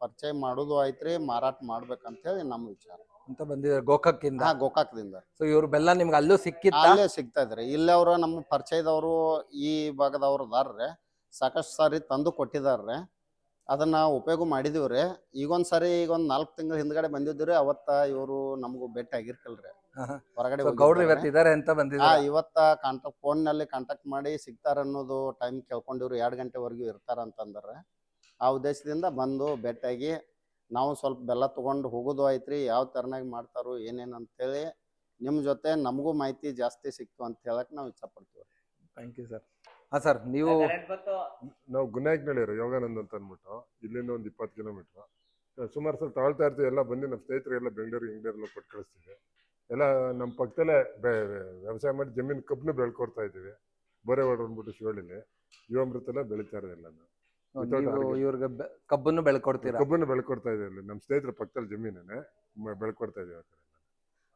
ಪರಿಚಯ ಮಾಡೋದು ಆಯ್ತು ರೀ ಮಾರಾಟ ಮಾಡ್ಬೇಕಂತ ಹೇಳಿ ನಮ್ಮ ವಿಚಾರ. ಅಂತ ಬಂದಿದ್ದಾರೆ ಗೋಕಾಕಿಂದ ಹಾ ಗೋಕಾಕ್ದಿಂದ. ಸೊ ಇವ್ರ ಬೆಲ್ಲ ನಿಮ್ಗೆ ಅಲ್ಲೂ ಸಿಕ್ಕಿತ್ತ? ಅಲ್ಲೇ ಸಿಗ್ತಾ ಇದ್ರೆ ಇಲ್ಲೇ ಅವ್ರ ನಮ್ಮ ಪರಿಚಯದವರು ಈ ಭಾಗದವ್ರು ಅದಾರ್ರಿ. ಸಾಕಷ್ಟು ಸಾರಿ ತಂದು ಕೊಟ್ಟಿದಾರ್ರಿ. ಅದನ್ನ ಉಪಯೋಗ ಮಾಡಿದೀವ್ರಿ. ಈಗೊಂದ್ ಸಾರಿ ಈಗ ಒಂದ್ ನಾಲ್ಕು ತಿಂಗಳ ಹಿಂದ್ಗಡೆ ಬಂದಿದ್ರಿ ಅವತ್ತ ಇವರು ನಮಗೂ ಭೇಟಿ ಆಗಿರ್ಕಲ್ರಿ. ಹೊರಗಡೆ ಗೌಡ್ರು. ಇವತ್ತು ಇದಾರೆ ಅಂತ ಬಂದಿದ್ದಾರೆ. ಇವತ್ತ ಕಾಂಟಾಕ್ಟ್ ಫೋನ್ನಲ್ಲಿ ಕಾಂಟ್ಯಾಕ್ಟ್ ಮಾಡಿ ಸಿಗ್ತಾರ ಅನ್ನೋದು ಟೈಮ್ ಕೇಳ್ಕೊಂಡಿವ್ರು ಎರಡ್ ಗಂಟೆವರೆಗೂ ಇರ್ತಾರ ಅಂತಂದ್ರೆ ಆ ಉದ್ದೇಶದಿಂದ ಬಂದು ಭೇಟಿಯಾಗಿ ನಾವು ಸ್ವಲ್ಪ ಬೆಲ್ಲ ತಗೊಂಡು ಹೋಗೋದು ಐತ್ರಿ ಯಾವ ತರನಾಗಿ ಮಾಡ್ತಾರೋ ಏನೇನು ಅಂತೇಳಿ ನಿಮ್ಮ ಜೊತೆ ನಮಗೂ ಮಾಹಿತಿ ಜಾಸ್ತಿ ಸಿಕ್ತು ಅಂತ ಹೇಳಕ್ ನಾವು ಇಚ್ಛೆ ಪಡ್ತೀವಿ ಥ್ಯಾಂಕ್ ಯು ಸರ್ ಹಾ ಸರ್ ನೀವು ನಾವು ಗುನ್ನಾಯಕ್ನಳ್ಳಿಯರು ಯೋಗಾನಂದ್ ಅಂತ ಅಂದ್ಬಿಟ್ಟು ಇಲ್ಲಿಂದ ಒಂದು ಇಪ್ಪತ್ತು ಕಿಲೋಮೀಟ್ರ್. ಸುಮಾರು ಸರ್ ತಗೊಳ್ತಾ ಇರ್ತೀವಿ ಎಲ್ಲ ಬಂದು ನಮ್ಮ ಸ್ನೇಹಿತರಿಗೆಲ್ಲ ಬೆಂಗಳೂರು ಇಂಗ್ಳೂರೆಲ್ಲ ಕೊಟ್ಟು ಕಳಿಸ್ತೀವಿ. ಎಲ್ಲ ನಮ್ಮ ಪಕ್ಕದಲ್ಲೇ ಬೆ ವ್ಯವಸಾಯ ಮಾಡಿ ಜಮೀನು ಕಬ್ಬನ್ನು ಬೆಳ್ಕೊಡ್ತಾ ಇದ್ದೀವಿ. ಬೋರೆ ಹೊಡ್ರು ಅಂದ್ಬಿಟ್ಟು ಶಿವಳ್ಳಿಲಿ. ಯುವಾಮೃತ ಎಲ್ಲ ಬೆಳೀತಾ ಇರೋದಿಲ್ಲ ನೀವು. ಇವ್ರಿಗೆ ಕಬ್ಬನ್ನು ಬೆಳ್ಕೊಡ್ತೀರಾ? ಕಬ್ಬನ್ನು ಬೆಳ್ಕೊಡ್ತಾ ಇದ್ದೀವಿ ನಮ್ಮ ಸ್ನೇಹಿತರ ಪಕ್ಕದಲ್ಲಿ ಜಮೀನೇ ಬೆಳ್ಕೊಡ್ತಾ ಇದೀವಿ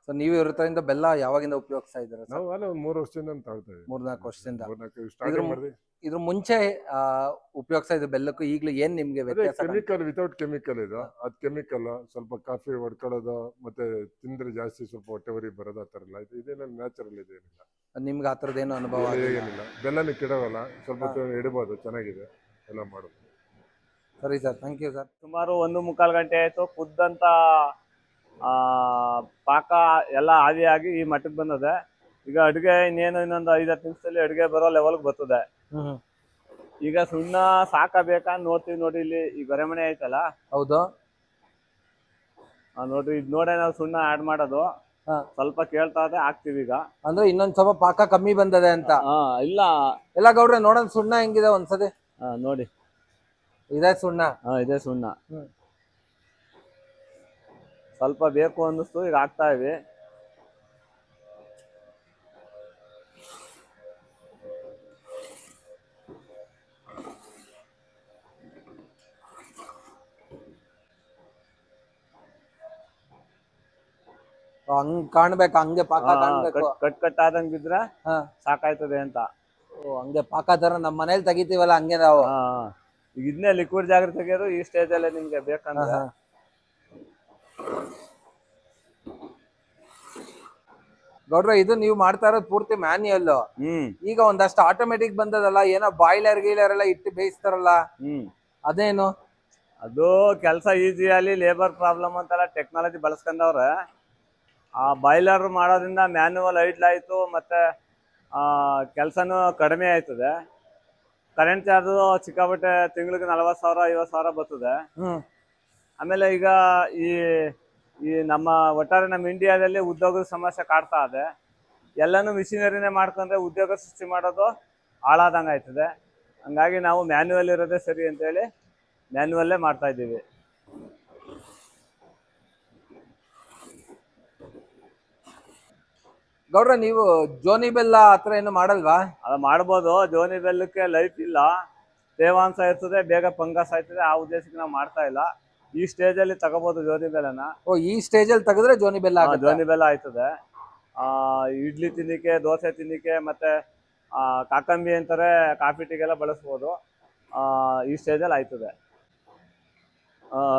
ಸೊ ನೀವು ಇವ್ರ ಬೆಲ್ಲ ಯಾವಾಗಿಂದ ಉಪಯೋಗಿಸ್ತಾ ಇದ್ದೀರಾ ನಾವು ಅಲ್ಲ ಒಂದು ಮೂರು ವರ್ಷದಿಂದ ತಾಳ್ತಾ ಇದ್ದೀವಿ. ಮೂರ್ನಾಲ್ಕು ವರ್ಷದಿಂದ. ಇದ್ರ ಮುಂಚೆ ಉಪಯೋಗಿಸ್ತಾ ಇದ್ದ ಬೆಲ್ಲಕ್ಕೂ ಈಗಲೂ ಏನ್ ನಿಮ್ಗೆ ವ್ಯತ್ಯಾಸ ಕೆಮಿಕಲ್ ವಿತೌಟ್ ಕೆಮಿಕಲ್ ಇದು. ಅದು ಕೆಮಿಕಲ್ ಸ್ವಲ್ಪ ಕಾಫಿ ಹೊಡ್ಕೊಳ್ಳೋದು ಮತ್ತೆ ತಿಂದ್ರೆ ಜಾಸ್ತಿ ಸ್ವಲ್ಪ ಹೊಟ್ಟೆ ಉರಿ ಬರೋದು ಆ ಥರ ಎಲ್ಲ. ಇದು ನ್ಯಾಚುರಲ್ ಇದೆ ಏನಿಲ್ಲ. ನಿಮ್ಗೆ ಆ ಥರದ್ದೇನು ಅನುಭವ ಏನು ಆಗಿಲ್ಲ? ಏನಿಲ್ಲ. ಬೆಲ್ಲನ ಕೆಡವಲ್ಲ. ಸ್ವಲ್ಪ ಇಡಬಹುದು ಚೆನ್ನಾಗಿದೆ. ಎಲ್ಲ ಮಾಡೋದು. ಸರಿ ಸರ್ ಥ್ಯಾಂಕ್ ಯು ಸರ್. ಸುಮಾರು ಒಂದು ಮುಕ್ಕಾಲು ಗಂಟೆ ಆಯಿತು ಖುದ್ದಂತ ಆ ಪಾಕ ಎಲ್ಲ ಆವಿಯಾಗಿ ಈ ಮಟ್ಟಕ್ಕೆ ಬಂದದೆ. ಈಗ ಅಡುಗೆ ಇನ್ನೇನು ಇನ್ನೊಂದು ಐದು ಹತ್ತು ನಿಮಿಷದಲ್ಲಿ ಅಡುಗೆ ಬರೋ ಲೆವೆಲ್ಗೆ ಬರ್ತದೆ. ಹ್ಮ್ ಈಗ ಸುಣ್ಣ ಸಾಕಬೇಕಾ ನೋಡ್ತೀವಿ ನೋಡಿ ಇಲ್ಲಿ ಈ ಬರೆಮನೆ ಐತಲ್ಲ? ಹೌದು. ಆ, ನೋಡ್ರಿ ಇದು ನೋಡೇ ನಾವು ಸುಣ್ಣ ಆಡ್ ಮಾಡೋದು. ಹಾ. ಸ್ವಲ್ಪ ಕೇಳ್ತಾ ಇದೆ ಹಾಕ್ತಿವಿ ಈಗ. ಅಂದ್ರೆ ಇನ್ನೊಂದ್ ಸ್ವಲ್ಪ ಪಾಕ ಕಮ್ಮಿ ಬಂದದೆ ಅಂತ. ಹಾ ಇಲ್ಲ. ಎಲ್ಲ ಗೌಡ್ರೆ ನೋಡೋಣ ಸುಣ್ಣ ಹೆಂಗಿದೆ ಒಂದ್ಸತಿ? ಆ, ನೋಡಿ. ಇದೆ ಸುಣ್ಣ. ಹಾ ಇದೆ ಸುಣ್ಣ. ಹ್ಮ್. ಸ್ವಲ್ಪ ಬೇಕು ಅನ್ನಿಸ್ತು ಈಗ ಹಾಕ್ತಾ ಇವಿ. ಹಂಗ್ ಕಾಣ್ಬೇಕು ಹಂಗೆ ಪಾಕ ಹಾ, ಕಾಣ್ಬೇಕು. ಕಟ್ ಕಟ್ ಆದಂಗ್ ಬಿದ್ರೆ ಹಾ. ಸಾಕಾಯ್ತದೆ ಅಂತ. ಹಂಗೆ ಪಾಕ ತರ ನಮ್ಮ ಮನೇಲಿ ತೆಗಿತೀವಲ್ಲ ಹಂಗೆ ನಾವು. ಹಾ ಹಾ. ಈಗ ಇದನ್ನೇ ಲಿಕ್ವಿಡ್ ಜಾಗ್ರತೆ ತೆಗೆಯೋದು ಈ ಸ್ಟೇಜ್ ಅಲ್ಲೇ ನಿಮ್ಗೆ ಬೇಕಂದ್ರೆ. ಗೌಡ್ರ ಇದು ನೀವು ಮಾಡ್ತಾ ಇರೋದು ಪೂರ್ತಿ ಮ್ಯಾನ್ಯಲ್ ಹ್ಮ್. ಈಗ ಒಂದಷ್ಟು ಆಟೋಮೆಟಿಕ್ ಬಂದದಲ್ಲ ಏನೋ ಬಾಯ್ಲರ್ ಗೀಲರ್ ಎಲ್ಲ ಇಟ್ಟು ಬೇಯಿಸ್ತಾರಲ್ಲ ಹ್ಮ್. ಅದೇನು? ಅದು ಕೆಲಸ ಈಸಿಯಲ್ಲಿ ಲೇಬರ್ ಪ್ರಾಬ್ಲಮ್ ಅಂತೆಲ್ಲ ಟೆಕ್ನಾಲಜಿ ಬಳಸ್ಕೊಂಡವ್ರೆ. ಆ ಬಾಯ್ಲರ್ ಮಾಡೋದ್ರಿಂದ ಮ್ಯಾನ್ಯುವಲ್ ಐಡ್ಲ್ ಆಯ್ತು ಮತ್ತೆ ಕೆಲಸನೂ ಕಡಿಮೆ ಆಯ್ತದೆ. ಕರೆಂಟ್ ಚಾರ್ಜ್ ಸಿಕ್ಕಾಪಟ್ಟೆ ತಿಂಗಳಿಗೆ ನಲವತ್ತು ಸಾವಿರ ಐವತ್ತು ಸಾವಿರ ಬರ್ತದೆ. ಆಮೇಲೆ ಈಗ ಈ ಈ ನಮ್ಮ ಒಟ್ಟಾರೆ ನಮ್ಮ ಇಂಡಿಯಾದಲ್ಲಿ ಉದ್ಯೋಗದ ಸಮಸ್ಯೆ ಕಾಡ್ತಾ ಇದೆ. ಎಲ್ಲನೂ ಮಿಷಿನರಿನೇ ಮಾಡ್ಕೊಂಡ್ರೆ ಉದ್ಯೋಗ ಸೃಷ್ಟಿ ಮಾಡೋದು ಹಾಳಾದಂಗೆ ಆಯ್ತದೆ ಹಂಗಾಗಿ ನಾವು ಮ್ಯಾನ್ಯುವಲ್ ಇರೋದೇ ಸರಿ ಅಂತೇಳಿ ಮ್ಯಾನ್ಯುವಲ್ಲೇ ಮಾಡ್ತಾ ಇದ್ದೀವಿ. ಗೌಡ್ರ ನೀವು ಜೋನಿ ಬೆಲ್ಲ ಹತ್ರ ಏನು ಮಾಡಲ್ವಾ? ಅದು ಮಾಡ್ಬೋದು. ಜೋನಿ ಬೆಲ್ಲಕ್ಕೆ ಲೈಫ್ ಇಲ್ಲ. ತೇವಾಂಶ ಇರ್ತದೆ ಬೇಗ ಫಂಗಸ್ ಆಯ್ತದೆ ಆ ಉದ್ದೇಶಕ್ಕೆ ನಾವು ಮಾಡ್ತಾ ಇಲ್ಲ. ಈ ಸ್ಟೇಜ್ ಅಲ್ಲಿ ತಗೋಬಹುದು ಜೋನಿ ಬೆಲ್ಲನ. ಓ ಈ ಸ್ಟೇಜ್ ಅಲ್ಲಿ ತೆಗೆದ್ರೆ ಜೋನಿ ಬೆಲ್ಲ ಆ, ಆಗುತ್ತೆ. ಜೋನಿ ಬೆಲ್ಲ ಆಯ್ತದೆ. ಆ, ಇಡ್ಲಿ ತಿನ್ನಿಕೆ ದೋಸೆ ತಿನ್ನಿಕೆ ಮತ್ತೆ ಆ, ಕಾಕಂಬಿ ಅಂತಾರೆ ಕಾಫಿ ಟೀಗೆಲ್ಲ ಬಳಸ್ಬೋದು. ಆ, ಈ ಸ್ಟೇಜಲ್ಲಿ ಆಯ್ತದೆ.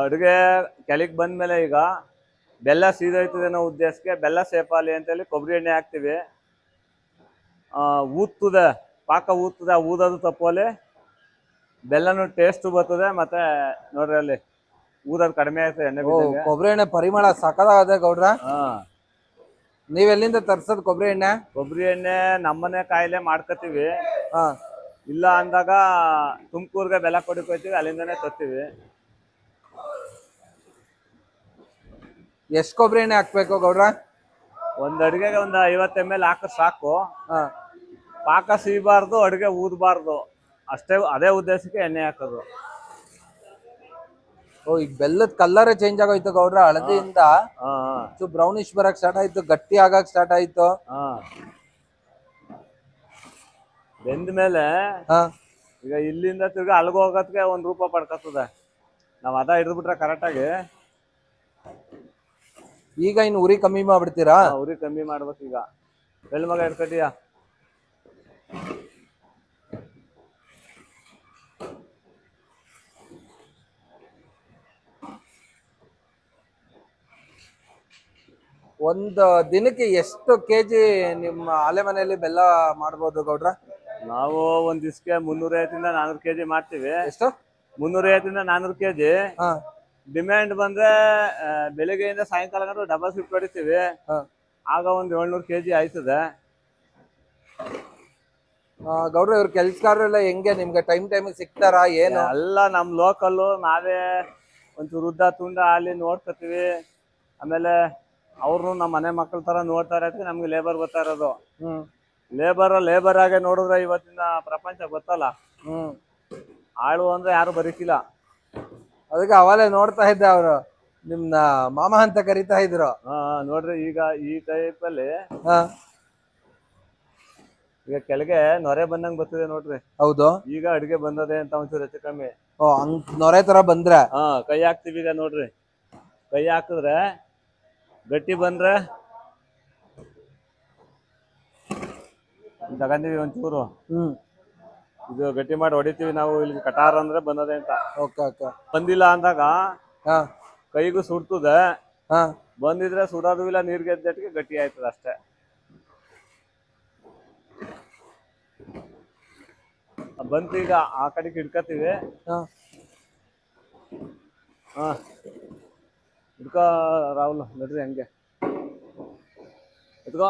ಅಡುಗೆ ಕೆಳಗೆ ಬಂದ್ಮೇಲೆ ಈಗ ಬೆಲ್ಲ ಸೀದೋಯ್ತದೆ ಅನ್ನೋ ಉದ್ದೇಶಕ್ಕೆ ಬೆಲ್ಲ ಸೇಪಾಲಿ ಅಂತೇಳಿ ಕೊಬ್ಬರಿ ಎಣ್ಣೆ ಹಾಕ್ತಿವಿ. ಆ, ಊದ್ತದೆ ಪಾಕ ಊದ್ತದೆ ಊದೋದು ತಪ್ಪೋಲಿ ಬೆಲ್ಲನು ಟೇಸ್ಟ್ ಬರ್ತದೆ ಮತ್ತೆ ನೋಡ್ರಿ ಅಲ್ಲಿ ಊದೋದು ಕಡಿಮೆ ಆಯ್ತದೆ ಎಣ್ಣೆ ಬಿದ್ದಂಗೆ. ಕೊಬ್ಬರಿ ಎಣ್ಣೆ ಪರಿಮಳ ಸಕಲಾಗದೆ ಗೌಡ್ರ? ಹಾ. ನೀವ್ ಎಲ್ಲಿಂದ ತರ್ಸದ್ ಕೊಬ್ಬರಿ ಎಣ್ಣೆ? ಕೊಬ್ಬರಿ ಎಣ್ಣೆ ನಮ್ಮನೆ ಕಾಯಿಲೆ ಮಾಡ್ಕೋತೀವಿ ಹಾ. ಇಲ್ಲ ಅಂದಾಗ ತುಮಕೂರ್ಗೆ ಬೆಲ್ಲ ಕೊಡಕ್ಕೆ ಹೋಗ್ತೀವಿ ಅಲ್ಲಿಂದನೇ ತರ್ತೀವಿ. ಎಷ್ಟ್ ಕೊಬ್ಬರಿ ಎಣ್ಣೆ ಹಾಕ್ಬೇಕು ಗೌಡ್ರ? ಒಂದ್ ಅಡಿಗೆಗೆ ಒಂದ್ ಐವತ್ತು ಎಂ ಎಲ್ ಹಾಕಿದ್ರೆ ಸಾಕು. ಹಾ. ಪಾಕ ಸೀಬಾರ್ದು ಅಡಿಗೆ ಊದಬಾರ್ದು. ಅಷ್ಟೇ ಅದೇ ಉದ್ದೇಶಕ್ಕೆ ಎಣ್ಣೆ ಹಾಕೋದು. ಓ ಈಗ ಬೆಲ್ಲದ ಕಲ್ಲರೇ ಚೇಂಜ್ ಆಗೋಯ್ತು ಗೌಡ್ರ ಹಳದಿಯಿಂದ. ಹಾ ಬ್ರೌನಿಶ್ ಬರಕ್ ಸ್ಟಾರ್ಟ್ ಆಯ್ತು ಗಟ್ಟಿ ಆಗಕ್ ಸ್ಟಾರ್ಟ್ ಆಯ್ತು. ಹಾ. ಬೆಂದ ಮೇಲೆ ಹಾ. ಈಗ ಇಲ್ಲಿಂದ ತಿರ್ಗಿ ಅಲ್ಗೋಗತ್ಗೆ ಒಂದ್ ರೂಪ ಪಡ್ಕತ್ತದೆ. ನಾವ್ ಅದ ಹಿಡಿದ್ಬಿಟ್ರೆ ಕರೆಕ್ಟಾಗಿ ಈಗ ಇನ್ನು ಉರಿ ಕಮ್ಮಿ ಮಾಡ್ಬಿಡ್ತೀರಾ? ಉರಿ ಕಮ್ಮಿ ಮಾಡ್ಬೇಕು ಈಗ. ಬೆಲ್ ಮಗ ಇಟ್ಕೊಟ್ಟಿಯ ಒಂದು ದಿನಕ್ಕೆ ಎಷ್ಟು ಕೆಜಿ ನಿಮ್ಮ ಅಲೆ ಮನೆಯಲ್ಲಿ ಬೆಲ್ಲ ಮಾಡ್ಬೋದು ಗೌಡ್ರ? ನಾವು ಒಂದ್ ದಿವ್ಸಕ್ಕೆ ಮುನ್ನೂರೈವತ್ತಿಂದ ನಾನೂರು ಕೆಜಿ ಮಾಡ್ತೀವಿ. ಎಷ್ಟು? ಮುನ್ನೂರೈವತ್ತಿಂದ ನಾನೂರು ಕೆಜಿ. ಹಾ. ಡಿಮ್ಯಾಂಡ್ ಬಂದ್ರೆ ಬೆಳಿಗ್ಗೆಯಿಂದ ಸಾಯಂಕಾಲ ಗಂಟು ಡಬಲ್ ಶಿಫ್ಟ್ ಹೊಡಿತೀವಿ. ಆಗ ಒಂದ್ ಏಳ್ನೂರು ಕೆಜಿ ಆಯ್ತದೆ. ಗೌರವ ಗೌಡ್ರ ಇವ್ರ ಕೆಲ್ಸಗಾರರೆಲ್ಲ ಹೆಂಗೆ? ನಿಮ್ಗೆ ಟೈಮ್ ಟೈಮ್ ಸಿಗ್ತಾರಾ? ಏನು? ಎಲ್ಲ ನಮ್ ಲೋಕಲ್ಲು ನಾವೇ ಒಂಚೂರು ಉದ್ದ ತುಂಡ ಅಲ್ಲಿ ನೋಡ್ಕೊತೀವಿ. ಆಮೇಲೆ ಅವ್ರು ನಮ್ಮ ಮನೆ ಮಕ್ಕಳ ತರ ನೋಡ್ತಾರೆ ಅದಕ್ಕೆ ನಮ್ಗೆ ಲೇಬರ್ ಗೊತ್ತಾ ಇರೋದು. ಲೇಬರ್ ಲೇಬರ್ ಆಗಿ ನೋಡಿದ್ರೆ ಇವತ್ತಿನ ಪ್ರಪಂಚ ಗೊತ್ತಲ್ಲ. ಹ್ಮ್. ಆಳು ಅಂದ್ರೆ ಯಾರು ಬರೀಕಿಲ್ಲ ಅದಕ್ಕೆ ಅವಾಗಲೇ ನೋಡ್ತಾ ಇದ್ದೆ ಅವರು. ನಿಮ್ನ ಮಾಮ ಅಂತ ಕರಿತಾ ಇದ್ರು. ಹಾ ನೋಡ್ರಿ ಈಗ ಈ ಟೈಪ್ ಅಲ್ಲಿ ಹಾ. ಈಗ ಕೆಳಗೆ ನೊರೆ ಬಂದಂಗ್ ಬರ್ತದೆ ನೋಡ್ರಿ. ಹೌದು. ಈಗ ಅಡಿಗೆ ಬಂದದೆ ಅಂತ ಒಂಚೂರು ಹೆಚ್ಚು ಕಮ್ಮಿ. ಓ ಹಂಗ್ ನೊರೆ ತರ ಬಂದ್ರೆ? ಹಾ ಕೈ ಹಾಕ್ತಿವಿ ಈಗ ನೋಡ್ರಿ. ಕೈ ಹಾಕಿದ್ರೆ ಗಟ್ಟಿ ಬಂದ್ರೆ ತಗೊಂಡಿವಿ ಒಂಚೂರು. ಹ್ಮ್. ಇದು ಗಟ್ಟಿ ಮಾಡಿ ಹೊಡಿತೀವಿ ನಾವು ಇಲ್ಲಿ ಕಟಾರ ಅಂದ್ರೆ ಬಂದದೆ ಅಂತ. Okay okay. ಬಂದಿಲ್ಲ ಅಂದಾಗ ಹಾ. ಕೈಗೂ ಸುಡ್ತದೆ. ಹಾ. ಬಂದಿದ್ರೆ ಸುಡೋದು ಇಲ್ಲ ನೀರ್ಗೆ ಎದ್ದಟ್ಟಿಗೆ ಗಟ್ಟಿ ಆಯ್ತದ ಅಷ್ಟೇ. ಬಂತು ಈಗ ಆ ಕಡೆಗೆ ಹಿಡ್ಕತೀವಿ ಹಾ. ಹಾ. ಹಿಡ್ಕೋ ರಾಹುಲ್ ನಡ್ರಿ ಹಂಗೆ. ಹಿಡ್ಕೋ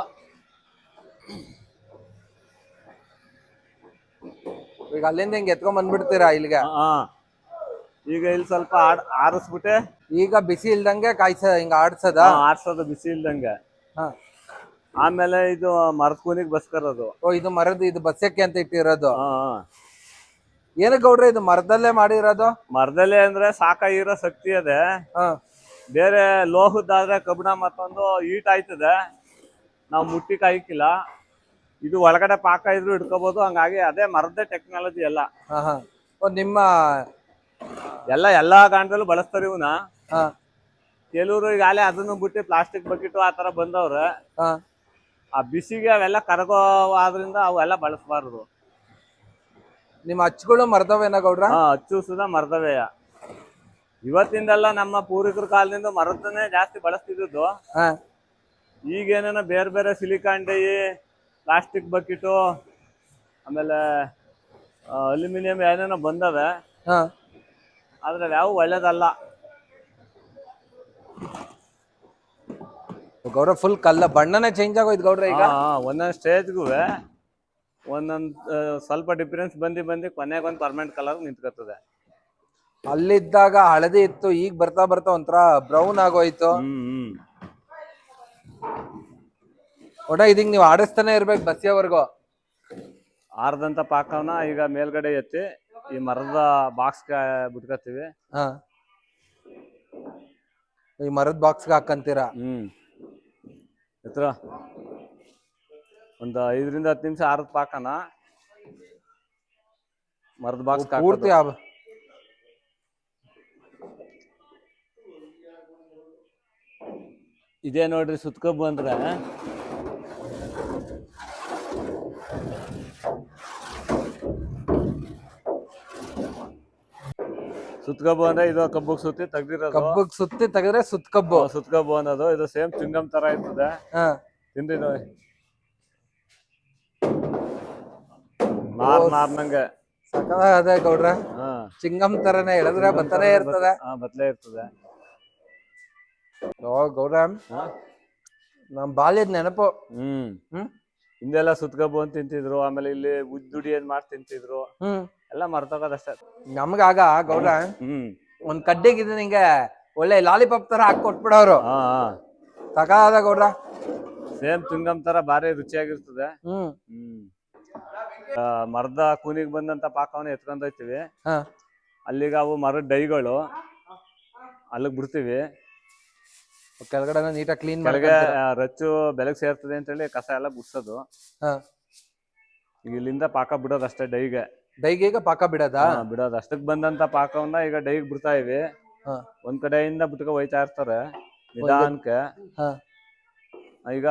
ಈಗ ಅಲ್ಲಿಂದ ಹಿಂಗ್ ಎತ್ಕೊಂಡ್ ಬಂದ್ಬಿಡ್ತೀರಾ ಇಲ್ಲಿಗೆ? ಹಾ ಈಗ ಇಲ್ಲಿ ಸ್ವಲ್ಪ ಆಡ್ ಆರಿಸ್ಬಿಟ್ಟೆ. ಈಗ ಬಿಸಿ ಇಲ್ದಂಗೆ ಕಾಯ್ಸ ಹಿಂಗ ಆಡ್ಸದ? ಆಡ್ಸೋದು ಬಿಸಿ ಇಲ್ದಂಗೆ. ಹಾ. ಆಮೇಲೆ ಇದು ಮರದ ಕೂನಿಗೆ ಬಸ್ಕರೋದು ಓ ಇದು ಮರದ ಇದು ಬಸ್ಸಕ್ಕೆ ಅಂತ ಇಟ್ಟಿರೋದು? ಹಾ ಹಾ. ಏನು ಗೌಡ್ರೆ ಇದು ಮರದಲ್ಲೇ ಮಾಡಿರೋದು? ಮರದಲ್ಲೇ ಅಂದ್ರೆ ಸಾಕಾಗಿರೋ ಇರೋ ಶಕ್ತಿ ಅದೇ. ಹಾ. ಬೇರೆ ಲೋಹದ್ದಾದ್ರೆ ಕಬ್ಬಿಣ ಮತ್ತೊಂದು ಈಟ್ ಆಯ್ತದೆ. ನಾವು ಮುಟ್ಟಿ ಕಾಯ್ಕಿಲ್ಲ. ಇದು ಒಳಗಡೆ ಪಾಕ ಇದ್ರು ಹಿಡ್ಕೋಬಹುದು ಹಂಗಾಗಿ ಅದೇ ಮರದ್ದೇ ಟೆಕ್ನಾಲಜಿ ಎಲ್ಲ. ಹಾ ಹಾ. ಓ ನಿಮ್ಮ ಎಲ್ಲ ಎಲ್ಲಾ ಗಾಂಡದಲ್ಲೂ ಬಳಸ್ತಾರೆ ಇವನ್ನ ಹಾ. ಕೆಲವರು ಈಗಾಲೇ ಅದನ್ನು ಬಿಟ್ಟು ಪ್ಲಾಸ್ಟಿಕ್ ಬಕೆಟ್ ಆ ತರ ಬಂದವ್ರೆ. ಹಾ. ಆ ಬಿಸಿಗೆ ಅವೆಲ್ಲ ಕರಗೋವಾದ್ರಿಂದ ಅವೆಲ್ಲ ಬಳಸಬಾರ್ದು. ನಿಮ್ಮ ಅಚ್ಚುಗಳು ಮರದವೇನ ಗೌಡ್ರ? ಹಾ ಅಚ್ಚು ಸುದ ಮರದವೇಯ. ಇವತ್ತಿಂದೆಲ್ಲ ನಮ್ಮ ಪೂರ್ವಿಕರ ಕಾಲದಿಂದ ಮರದನ್ನೇ ಜಾಸ್ತಿ ಬಳಸ್ತಿದ್ದು ಹಾ. ಈಗೇನೇನೋ ಬೇರೆ ಬೇರೆ ಸಿಲಿಕಾನ್ ಡೈ ಪ್ಲಾಸ್ಟಿಕ್ ಬಕೆಟು ಆಮೇಲೆ ಅಲ್ಯೂಮಿನಿಯಂ ಏನೇನೋ ಬಂದವೆ. ಹಾ. ಆದ್ರೆ ಯಾವ ಒಳ್ಳೇದಲ್ಲ. ಗೌಡ್ರ ಫುಲ್ ಕಲ್ಲ ಬಣ್ಣನೇ ಚೇಂಜ್ ಆಗೋಯ್ತು ಗೌಡ್ರ ಈಗ. ಒಂದೊಂದ್ ಸ್ಟೇಜ್ಗೂ ಒಂದೊಂದು ಸ್ವಲ್ಪ ಡಿಫ್ರೆನ್ಸ್ ಬಂದು ಬಂದು ಕೊನೆಗೆ ಒಂದು ಪರ್ಮನೆಂಟ್ ಕಲರ್ ನಿಂತ್ಕೊತದೆ ಅಲ್ಲಿದ್ದಾಗ ಹಳದಿ ಇತ್ತು ಈಗ ಬರ್ತಾ ಬರ್ತಾ ಒಂಥರ ಬ್ರೌನ್ ಆಗೋಯ್ತು. ಹ್ಮ್ ಹ್ಮ್. ಒಟ್ಟ ಇದೀಗ ನೀವು ಆಡಿಸ್ತಾನೆ ಇರ್ಬೇಕು ಬಸ್ಸಿಯವರೆಗೂ ಆರ್ದಂತ ಪಾಕವನ್ನ ಈಗ ಮೇಲ್ಗಡೆ ಎತ್ತಿ ಈ ಮರದ ಬಾಕ್ಸ್ ಬಿಟ್ಕೋತೀವಿ. ಹಾ. ಈ ಮರದ ಬಾಕ್ಸ್ ಹಾಕಂತೀರಾ? ಹ್ಮ್. ಎತ್ತರ ಒಂದ್ ಐದರಿಂದ ಹತ್ತು ನಿಮಿಷ ಆರದ ಪಾಕನ ಮರದ ಬಾಕ್ಸ್ ಪೂರ್ತಿ ಆ- ಇದೇ ನೋಡ್ರಿ ಸುತ್ಕೊ ಬಂದ್ರೆ ಸುತ್ಕೊಬ್ ಅಂದ್ರೆ ಇದು ಕಬ್ಬಗ್ ಸುತ್ತಿ ತೆಗ್ದಿರೋದು. ಕಬ್ಬಗ್ ಸುತ್ತಿ ತೆಗೆದ್ರೆ ಸುತ್ಕಬ್ಬು. ಸುತ್ಕಬ್ಬು ಅನ್ನೋದು. ಇದು ಸೇಮ್ ಚಿಂಗಮ್ ತರ ಇರ್ತದೆ. ಹಾ. ತಿಂದ್ರಿ ನೋಡಿ ನಾರ್ ನಾರ್ನಂಗೆ ಅದೇ ಗೌಡ್ರ. ಹಾ. ಚಿಂಗಮ್ ತರನೇ ಹೇಳಿದ್ರೆ ಬತ್ತನೇ ಇರ್ತದೆ. ಹಾ ಬತ್ಲೆ ಇರ್ತದೆ. ಓ ಗೌಡ್ರ. ಹಾ? ನಮ್ ಬಾಲ್ಯದ ನೆನಪು. ಹ್ಮ್. ಹ್ಮ್. ಹಿಂದೆಲ್ಲ ಸುತ್ಕಬ್ಬು ಅಂತ ತಿಂತಿದ್ರು. ಆಮೇಲೆ ಇಲ್ಲಿ ಉದ್ದುಡಿ ಏನ್ ಮಾಡಿ ತಿಂತಿದ್ರು. ಹ್ಮ್. ಎಲ್ಲ ಮರ್ತೋಗೋದಷ್ಟೇ. ನಮ್ಗಾಗ ಗೌಡ ಹ್ಮ್. ಒಂದ್ ಕಡ್ಡಿಗಿದ್ ನಿಂಗೆ ಒಳ್ಳೆ ಲಾಲಿಪಾಪ್ ತರ ಹಾಕಿ ಕೊಟ್ಬಿಡೋರು. ಹಾ ಗೌರ ಗೌಡ್ರ. ಸೇಮ್ ಚುಂಗಮ್ ತರ ಭಾರಿ ರುಚಿಯಾಗಿರ್ತದೆ. ಹ್ಮ್. ಹ್ಮ್. ಆ, ಮರದ ಕೂನಿಗೆ ಬಂದಂತ ಪಾಕವನ್ನ ಎತ್ಕೊಂಡ್ ಹೋಯ್ತಿವಿ. ಹಾ. ಅಲ್ಲಿಗೆ ಅವು ಮರದ ಡೈಗಳು. ಅಲ್ಲಿಗೆ ಬಿಡ್ತೀವಿ. ಕೆಳಗಡೆ ನೀಟಾಗಿ ಕ್ಲೀನ್ ಕೆಳಗೆ ಆ, ರಚ್ಚು ಬೆಳಗ್ಗೆ ಸೇರ್ತದೆ ಅಂತ ಹೇಳಿ ಕಸ ಎಲ್ಲ ಗುಡ್ಸೋದು. ಹಾ. ಈಗ ಇಲ್ಲಿಂದ ಪಾಕ ಬಿಡೋದು ಅಷ್ಟೇ ಡೈಗೆ. ಡೈಗೆ ಈಗ ಪಾಕ ಬಿಡದ? ಬಿಡೋದ. ಅಷ್ಟಕ್ ಬಂದಂತ ಪಾಕವನ್ನ ಈಗ ಡೈಗ್ ಬಿಡ್ತಾ ಇವಿ ಹಾ. ಒಂದ್ ಕಡೆಯಿಂದ ಬಿಟ್ಕ ಹೋಯ್ತಾ ಇರ್ತಾರೆ. ನಿಧಾನಕ್ಕೆ. ಹಾ. ಈಗ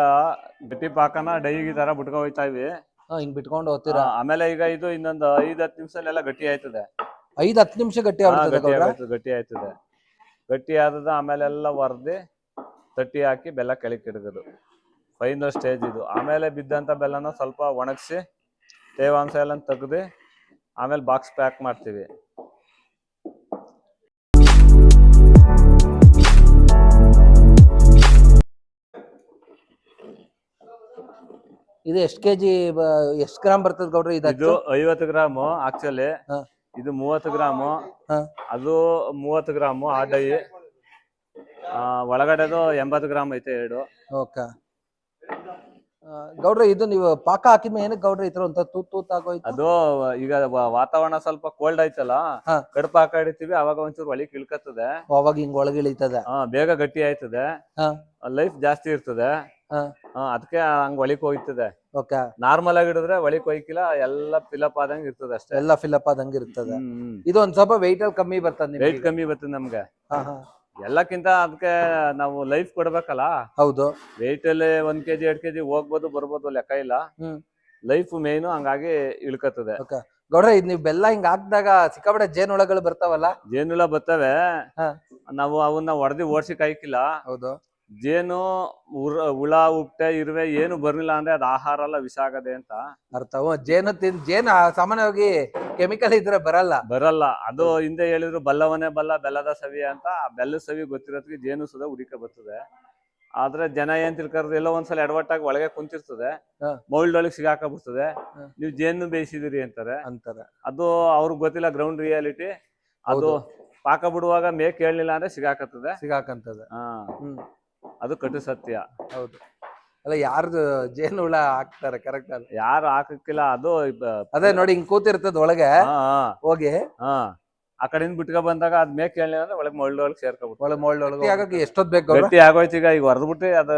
ಗಟ್ಟಿ ಪಾಕನ ಡೈಗೆ ಈ ತರ ಬಿಟ್ಕ ಹೋಯ್ತಾ ಇವಿ ಹಿಂಗ್ ಬಿಟ್ಕೊಂಡು ಹೋಗ್ತೀರಾ? ಆ, ಆಮೇಲೆ ಈಗ ಇದು ಇನ್ನೊಂದು ಐದ್ ಹತ್ತು ನಿಮಿಷಲೆಲ್ಲ ಗಟ್ಟಿ ಆಯ್ತದೆ. ಐದ್ ಹತ್ತು ನಿಮಿಷ ಗಟ್ಟಿ ಹಾ, ಆಗ್ಬಿಡ್ತದೆ ಗಟ್ಟಿ ಗೌಡ್ರ? ಆಗೋಯ್ತದೆ, ಗಟ್ಟಿ ಆಯ್ತದೆ. ಗಟ್ಟಿ ಆದದ ಆಮೇಲೆ ಎಲ್ಲ ಒರ್ದಿ ತಟ್ಟಿ ಹಾಕಿ ಬೆಲ್ಲ ಕೆಳಗೆ ಕೆಡಗೋದು ಫೈನಲ್ ಸ್ಟೇಜ್ ಇದು. ಆಮೇಲೆ ಬಿದ್ದಂತ ಬೆಲ್ಲನ ಸ್ವಲ್ಪ ಒಣಗಿಸಿ ತೇವಾಂಶ ಎಲ್ಲ ತೆಗ್ದು ಆಮೇಲೆ ಬಾಕ್ಸ್ ಪ್ಯಾಕ್ ಮಾಡ್ತೀವಿ. ಇದು ಎಷ್ಟ್ ಕೆಜಿ ಎಷ್ಟು ಗ್ರಾಮ್ ಬರ್ತದ ಗೌಡ್ರಿ ಇದು ಇದು ಐವತ್ತು ಗ್ರಾಮು ಆಕ್ಚುಲಿ ಹಾ. ಇದು ಮೂವತ್ತು ಗ್ರಾಮು. ಹಾ. ಅದು ಮೂವತ್ತು ಗ್ರಾಮು ಆ ಡೈ. ಆ, ಒಳಗಡೆದು ಎಂಬತ್ತು ಗ್ರಾಮ್ ಐತೆ ಎರಡು. ಓಕೆ. ಗೌಡ್ರ ಇದು ನೀವು ಪಾಕ ಹಾಕಿದ್ಮೇಲೆ ಏನಕ್ಕೆ ಗೌಡ್ರ ಈ ತರ ಒಂಥರ ತೂತ್ ತೂತ್ ಆಗೋಯ್ತು ಅದು ಈಗ ವ- ವಾತಾವರಣ ಸ್ವಲ್ಪ ಕೋಲ್ಡ್ ಆಯ್ತಲ್ಲ ಹಾ. ಕಡುಪು ಹಾಕಾಡಿರ್ತೀವಿ ಅವಾಗ ಒಂಚೂರು ಒಳಿ ಇಳ್ಕತ್ತದೆ ಅವಾಗ ಹಿಂಗ್ ಒಳಗೆ ಇಳಿತದೆ. ಹಾ ಬೇಗ ಗಟ್ಟಿ ಆಯ್ತದೆ. ಹಾ. ಲೈಫ್ ಜಾಸ್ತಿ ಇರ್ತದೆ. ಹಾ. ಅದಕ್ಕೆ ಹಂಗ್ ಒಳಿಕ್ ಹೋಗ್ತದೆ ಓಕೆ. ನಾರ್ಮಲ್ ಆಗಿ ಹಿಡಿದ್ರೆ ಒಳಿಕ್ ಹೋಯ್ಕಿಲ್ಲ ಎಲ್ಲ ಫಿಲಪ್ ಆದಂಗೆ ಇರ್ತದೆ ಅಷ್ಟೇ. ಎಲ್ಲ ಫಿಲಪ್ ಆದಂಗೆ ಇರ್ತದೆ. ಇದು ಒಂದ್ ಸ್ವಲ್ಪ ವೆಯ್ಟ್ ಅಲ್ಲಿ ಕಮ್ಮಿ ಬರ್ತದೆ ವೆಯ್ಟ್ ನಿಮ್ಗೆ ಕಮ್ಮಿ ಬರ್ತದೆ ನಮ್ಗೆ. ಹಾ, ಹಾ. ಎಲ್ಲಕ್ಕಿಂತ ಅದಕ್ಕೆ ನಾವು ಲೈಫ್ ಕೊಡ್ಬೇಕಲ್ಲ? ಹೌದು. ವೆಯ್ಟ್ ಅಲ್ಲಿ ಒಂದ್ ಕೆಜಿ ಎರಡ್ ಕೆಜಿ ಹೋಗ್ಬೋದು ಬರ್ಬೋದು ಲೆಕ್ಕ ಇಲ್ಲ. ಹ್ಮ್. ಲೈಫ್ ಮೇನ್ ಹಂಗಾಗಿ ಇಳ್ಕತ್ತದೆ. ಗೌಡ್ರ ಇದ್ ನೀವು ಬೆಲ್ಲ ಹಿಂಗ್ ಹಾಕ್ದಾಗ ಸಿಕ್ಕಾಪಟ್ಟೆ ಜೇನುಳಗಳು ಬರ್ತಾವಲ್ಲ? ಜೇನುಳ ಬರ್ತವೆ. ಹಾ. ನಾವು ಅವನ್ನ ಹೊಡೆದಿ ಓಡ್ಸಿ ಕಾಯ್ಕಿಲ್ಲ. ಹೌದು. ಜೇನು ಉರ ಹುಳ ಉಪ್ಟೆ ಇರುವೆ ಏನು ಬರ್ಲಿಲ್ಲ ಅಂದ್ರೆ ಅದು ಆಹಾರ ಎಲ್ಲ ವಿಷ ಆಗದೆ ಅಂತ. ಅರ್ಥವು. ಜೇನು ತಿನ್ ಜೇನು ಆ ಸಾಮಾನ್ಯವಾಗಿ ಕೆಮಿಕಲ್ ಇದ್ರೆ ಬರಲ್ಲ. ಬರಲ್ಲ. ಅದು ಹಿಂದೆ ಹೇಳಿದ್ರು ಬಲ್ಲವನೇ ಬಲ್ಲ ಬೆಲ್ಲದ ಸವಿ ಅಂತ. ಆ ಬೆಲ್ಲದ ಸವಿ ಗೊತ್ತಿರೋದಕ್ಕೆ ಜೇನು ಸುದ ಹುಡಿಕ ಬರ್ತದೆ. ಆದ್ರೆ ಜನ ಏನ್ ತಿಳ್ಕರ್ದು? ಎಲ್ಲೋ ಒಂದ್ಸಲ ಎಡವಟ್ಟಾಗಿ ಒಳಗೆ ಕುಂತಿರ್ತದೆ. ಹಾ. ಮೌಲ್ಡ್ ಒಳಗೆ ಸಿಗಾಕಬಿಡ್ತದೆ. ಬರ್ತದೆ ನೀವು ಜೇನು ಬೇಯಿಸಿದಿರಿ ಅಂತಾರೆ. ಅಂತಾರೆ. ಅದು ಅವ್ರಿಗೆ ಗೊತ್ತಿಲ್ಲ ಗ್ರೌಂಡ್ ರಿಯಾಲಿಟಿ ಅದು ಹೌದು. ಪಾಕ ಬಿಡುವಾಗ ಮೇಕ್ ಹೇಳಲಿಲ್ಲ ಅಂದ್ರೆ ಸಿಗಾಕತ್ತದೆ. ಸಿಗಾಕಂತದ. ಹಾ. ಹ್ಮ್. ಅದು ಕಟು ಸತ್ಯ. ಹೌದು. ಅಲ್ಲ ಯಾರ್ದು ಜೇನು ಹುಳ ಹಾಕ್ತಾರೆ ಕರೆಕ್ಟ್ ಅಲ್ಲ? ಯಾರು ಹಾಕಕ್ಕಿಲ್ಲ ಅದು ಅದೇ ನೋಡಿ ಹಿಂಗ್ ಕೂತಿರ್ತದ ಒಳಗೆ. ಹಾ ಹಾ, ಹೋಗಿ. ಹಾ. ಆ ಕಡೆಯಿಂದ ಬಿಟ್ಕೊ ಬಂದಾಗ ಅದ್ ಮೇಕ್ ಹೇಳಿ ಅಂದ್ರೆ ಒಳಗೆ ಮೌಲ್ಡ್ ಒಳಗೆ ಸೇರ್ಕೊಬಿಟ್ಟು ಒಳ್ಳೆ ಮೊಳ್ಳೆ ಒಳಗೆ ಹಾಗಾಗಿ ಎಷ್ಟೊತ್ ಬೇಕು ಗೌಡ್ರ? ಗಟ್ಟಿ ಆಗೋಯ್ತು ಈಗ ಈಗ ಹೊರದ್ಬಿಟ್ಟು ಅದ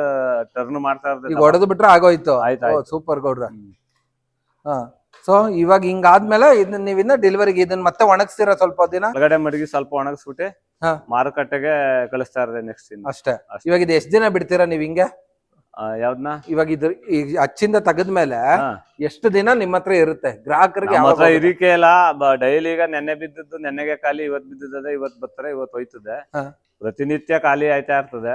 ಟರ್ನ್ ಮಾಡ್ತಾ ಈಗ ಇರ್ತದೆ ಹೊಡೆದು ಬಿಟ್ರೆ ಆಗೋಯ್ತು. ಆಯ್ತು, ಆಯ್ತು. ಸೂಪರ್ ಗೌಡ್ರ. ಹ್ಮ್. ಹಾ. ಸೊ ಇವಾಗ ಹಿಂಗಾದ್ಮೇಲೆ ಇದನ್ನ ನೀವಿನ್ನ ಡೆಲಿವರಿಗೆ ಇದನ್ನ ಮತ್ತೆ ಒಣಗಿಸ್ತೀರಾ ಸ್ವಲ್ಪ ದಿನ? ಒಳಗಡೆ ಮಡಗಿ ಸ್ವಲ್ಪ ಒಣಗಿಸ್ಬಿಟ್ಟು. ಮಾರುಕಟ್ಟೆಗೆ ಕಳಿಸ್ತಾ ಇರೋದೇ ನೆಕ್ಸ್ಟ್ ಇನ್ ಅಷ್ಟೇ. ಇವಾಗ ಇದು ಎಷ್ಟ್ ದಿನ ಬಿಡ್ತೀರಾ ನೀವ್ ಹಿಂಗೆ? ಯಾವ್ದನ್ನ ಇವಾಗ ಇದ್ರ ಈಗ ಅಚ್ಚಿಂದ ತೆಗೆದ್ಮೇಲೆ. ಎಷ್ಟು ದಿನ ನಿಮ್ಮ ಹತ್ರ ಇರುತ್ತೆ? ಗ್ರಾಹಕರಿಗೆ ನಮ್ಮ ಯಾವಾಗ ಹತ್ರ ಇರಿಕೆ ಇಲ್ಲ. ಡೈಲಿ ಈಗ ನೆನ್ನೆ ಬಿದ್ದದ್ದು ನೆನ್ನೆಗೆ ಖಾಲಿ ಇವತ್ ಬಿದ್ದದ ಇವತ್ ಬರ್ತಾರೆ ಇವತ್ ಹೋಯ್ತದೆ. ಪ್ರತಿನಿತ್ಯ ಖಾಲಿ ಆಯ್ತಾ ಇರ್ತದೆ.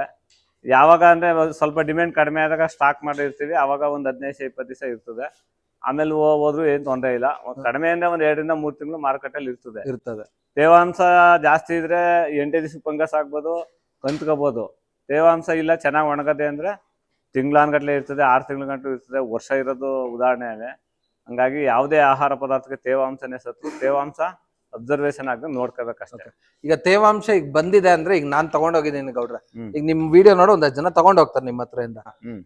ಯಾವಾಗ ಅಂದ್ರೆ ಸ್ವಲ್ಪ ಡಿಮ್ಯಾಂಡ್ ಕಡಿಮೆ ಆದಾಗ ಸ್ಟಾಕ್ ಮಾಡಿರ್ತೀವಿ. ಅವಾಗ ಒಂದ್ ಹದಿನೈದು ಇಪ್ಪತ್ತು ದಿವಸ ಇರ್ತದೆ. ಆಮೇಲೆ ಹೋದ್ರು ಏನ್ ತೊಂದರೆ ಇಲ್ಲ. ಒಂದ್ ಕಡಿಮೆ ಅಂದ್ರೆ ಒಂದ್ ಎರಡರಿಂದ ಮೂರ್ ತಿಂಗಳು ಮಾರುಕಟ್ಟೆಲಿ ಇರ್ತದೆ. ಇರ್ತದೆ. ತೇವಾಂಶ ಜಾಸ್ತಿ ಇದ್ರೆ ಎಂಟೇ ದಿವಸ ಫಂಗಸ್ ಆಗ್ಬೋದು ಕಂತ್ಕೋಬಹುದು ತೇವಾಂಶ ಇಲ್ಲ ಚೆನ್ನಾಗಿ ಒಣಗದೆ ಅಂದ್ರೆ ತಿಂಗಳಾನ್ಗಟ್ಲೆ ಇರ್ತದೆ ಆರು ತಿಂಗಳ ಗಂಟು ಇರ್ತದೆ ವರ್ಷ ಇರೋದು ಉದಾಹರಣೆ ಹಂಗಾಗಿ ಯಾವುದೇ ಆಹಾರ ಪದಾರ್ಥಕ್ಕೆ ತೇವಾಂಶನೇ ಸತ್ತು. ತೇವಾಂಶ ಅಬ್ಸರ್ವೇಷನ್ ಆಗಿ ನೋಡ್ಕೋಬೇಕಷ್ಟೇ. ಈಗ ತೇವಾಂಶ ಈಗ ಬಂದಿದೆ ಅಂದ್ರೆ ಈಗ ನಾನ್ ತಗೊಂಡೋಗಿದ್ದೀನಿ ಗೌಡ್ರ. ಈಗ ನಿಮ್ ವಿಡಿಯೋ ನೋಡೋ ಒಂದಷ್ಟು ಜನ ತಗೊಂಡ್ ಹೋಗ್ತಾರೆ ನಿಮ್ಮ ಹತ್ರದಿಂದ.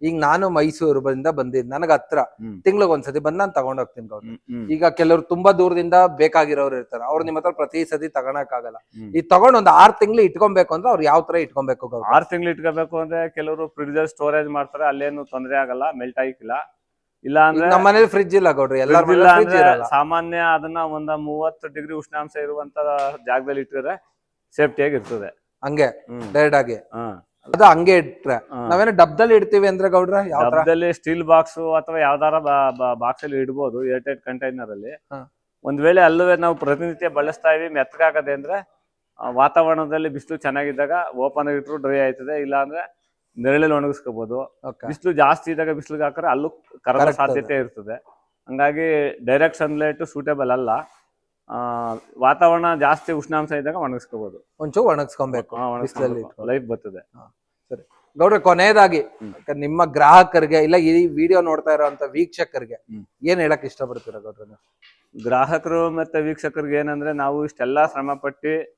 ಈಗ ನಾನು ಮೈಸೂರು ಬಂದ ಬಂದಿದ್ ನನಗ ಹತ್ರ. ತಿಂಗ್ಳಿಗೆ ಒಂದ್ಸತಿ ಬಂದ್ ನಾನು ತಗೊಂಡ್ ಹೋಗ್ತೀನಿ ಗೌಡ್ರ. ಈಗ ಕೆಲವರು ತುಂಬಾ ದೂರದಿಂದ ಬೇಕಾಗಿರೋರು ಇರ್ತಾರೆ. ಅವ್ರು ನಿಮ್ಮ ಹತ್ರ ಪ್ರತಿ ಸತಿ ತಗೊಳಕ್ ಆಗಲ್ಲ ಈ ಈಗ ತಗೊಂಡ್ ಒಂದ್ ಆರ್ ತಿಂಗ್ಳು ಇಟ್ಕೊಬೇಕು ಅಂದ್ರೆ ಅವ್ರು ಯಾವ ತರ ಇಟ್ಕೊಬೇಕು ಗೌಡ್ರ? ಆರ್ ತಿಂಗ್ಳು ಇಟ್ಕೋಬೇಕು ಅಂದ್ರೆ ಕೆಲವರು ಫ್ರಿಡ್ಜ್ ಸ್ಟೋರೇಜ್ ಮಾಡ್ತಾರೆ ಅಲ್ಲೇನು ತೊಂದರೆ ಆಗಲ್ಲ ಮೆಲ್ಟ್ ಆಗಿಲ್ಲ ಇಲ್ಲ ಅಂದ್ರೆ ನಮ್ಮ ಮನೇಲಿ ಫ್ರಿಜ್ ಇಲ್ಲ ಕೊಡ್ರಿ ಎಲ್ಲಾರ ಇಲ್ಲ ಅಂದ್ರೆ ಸಾಮಾನ್ಯ ಅದನ್ನ ಒಂದ ಮೂವತ್ತು ಡಿಗ್ರಿ ಉಷ್ಣಾಂಶ ಇರುವಂತ ಜಾಗದಲ್ಲಿ ಇಟ್ಟಿದ್ರೆ ಸೇಫ್ಟಿಯಾಗಿ ಇರ್ತದೆ. ಹಂಗೆ ಡೈರೆಕ್ಟ್ ಆಗಿ. ಹಾ. ಅದು ಹಂಗೆ ಇಟ್ರೆ ನಾವೇನು ಡಬ್ದಲ್ಲಿ ಇಡ್ತೀವಿ ಅಂದ್ರೆ ಗೌಡ್ರ ಡಬ್ಬದಲ್ಲಿ ಸ್ಟೀಲ್ ಬಾಕ್ಸ್ ಅಥವಾ ಯಾವ್ದಾರ ಬಾಕ್ಸ್ ಅಲ್ಲಿ ಇಡ್ಬೋದು ಏರ್ಟೈಟ್ ಕಂಟೈನರ್ ಅಲ್ಲಿ. ಒಂದ್ ವೇಳೆ ಅಲ್ಲವೇ ನಾವು ಪ್ರತಿನಿತ್ಯ ಬಳಸ್ತಾ ಇದೀವಿ ಮೆತ್ತಗಾಗದೆ ಅಂದ್ರೆ ವಾತಾವರಣದಲ್ಲಿ ಬಿಸಿಲು ಚೆನ್ನಾಗಿದ್ದಾಗ ಓಪನ್ ಆಗಿಟ್ರು ಡ್ರೈ ಆಯ್ತದೆ ಇಲ್ಲ ಅಂದ್ರೆ ನೆರಳಲ್ಲಿ ಒಣಗಿಸ್ಕೋಬಹುದು. ಬಿಸಿಲು ಜಾಸ್ತಿ ಇದ್ದಾಗ ಬಿಸಿಲಿಗೆ ಹಾಕಿದ್ರೆ ಅಲ್ಲೂ ಕರಗ ಸಾಧ್ಯತೆ ಇರ್ತದೆ. ಹಂಗಾಗಿ ಡೈರೆಕ್ಟ್ ಸನ್ಲೈಟ್ ಸೂಟೇಬಲ್ ಅಲ್ಲ. ಆ, ವಾತಾವರಣ ಜಾಸ್ತಿ ಉಷ್ಣಾಂಶ ಇದ್ದಾಗ ಒಣಗಿಸ್ಕೋಬಹುದು ಒಂಚೂರು ಒಣಗಿಸ್ಕೊಬೇಕು. ಲೈಫ್ ಬರ್ತದೆ. ಗೌಡ್ರ ಕೊನೆಯದಾಗಿ ನಿಮ್ಮ ಗ್ರಾಹಕರಿಗೆ ಇಲ್ಲ ಈ ವಿಡಿಯೋ ನೋಡ್ತಾ ಇರೋಂತ ವೀಕ್ಷಕರಿಗೆ. ಏನ್ ಹೇಳಕ್ ಇಷ್ಟಪಡ್ತೀರಾ ಗೌಡ್ರ? ಗ್ರಾಹಕರು ಮತ್ತೆ ವೀಕ್ಷಕರಿಗೆ ಏನಂದ್ರೆ ನಾವು ಇಷ್ಟೆಲ್ಲ ಶ್ರಮ ಪಟ್ಟು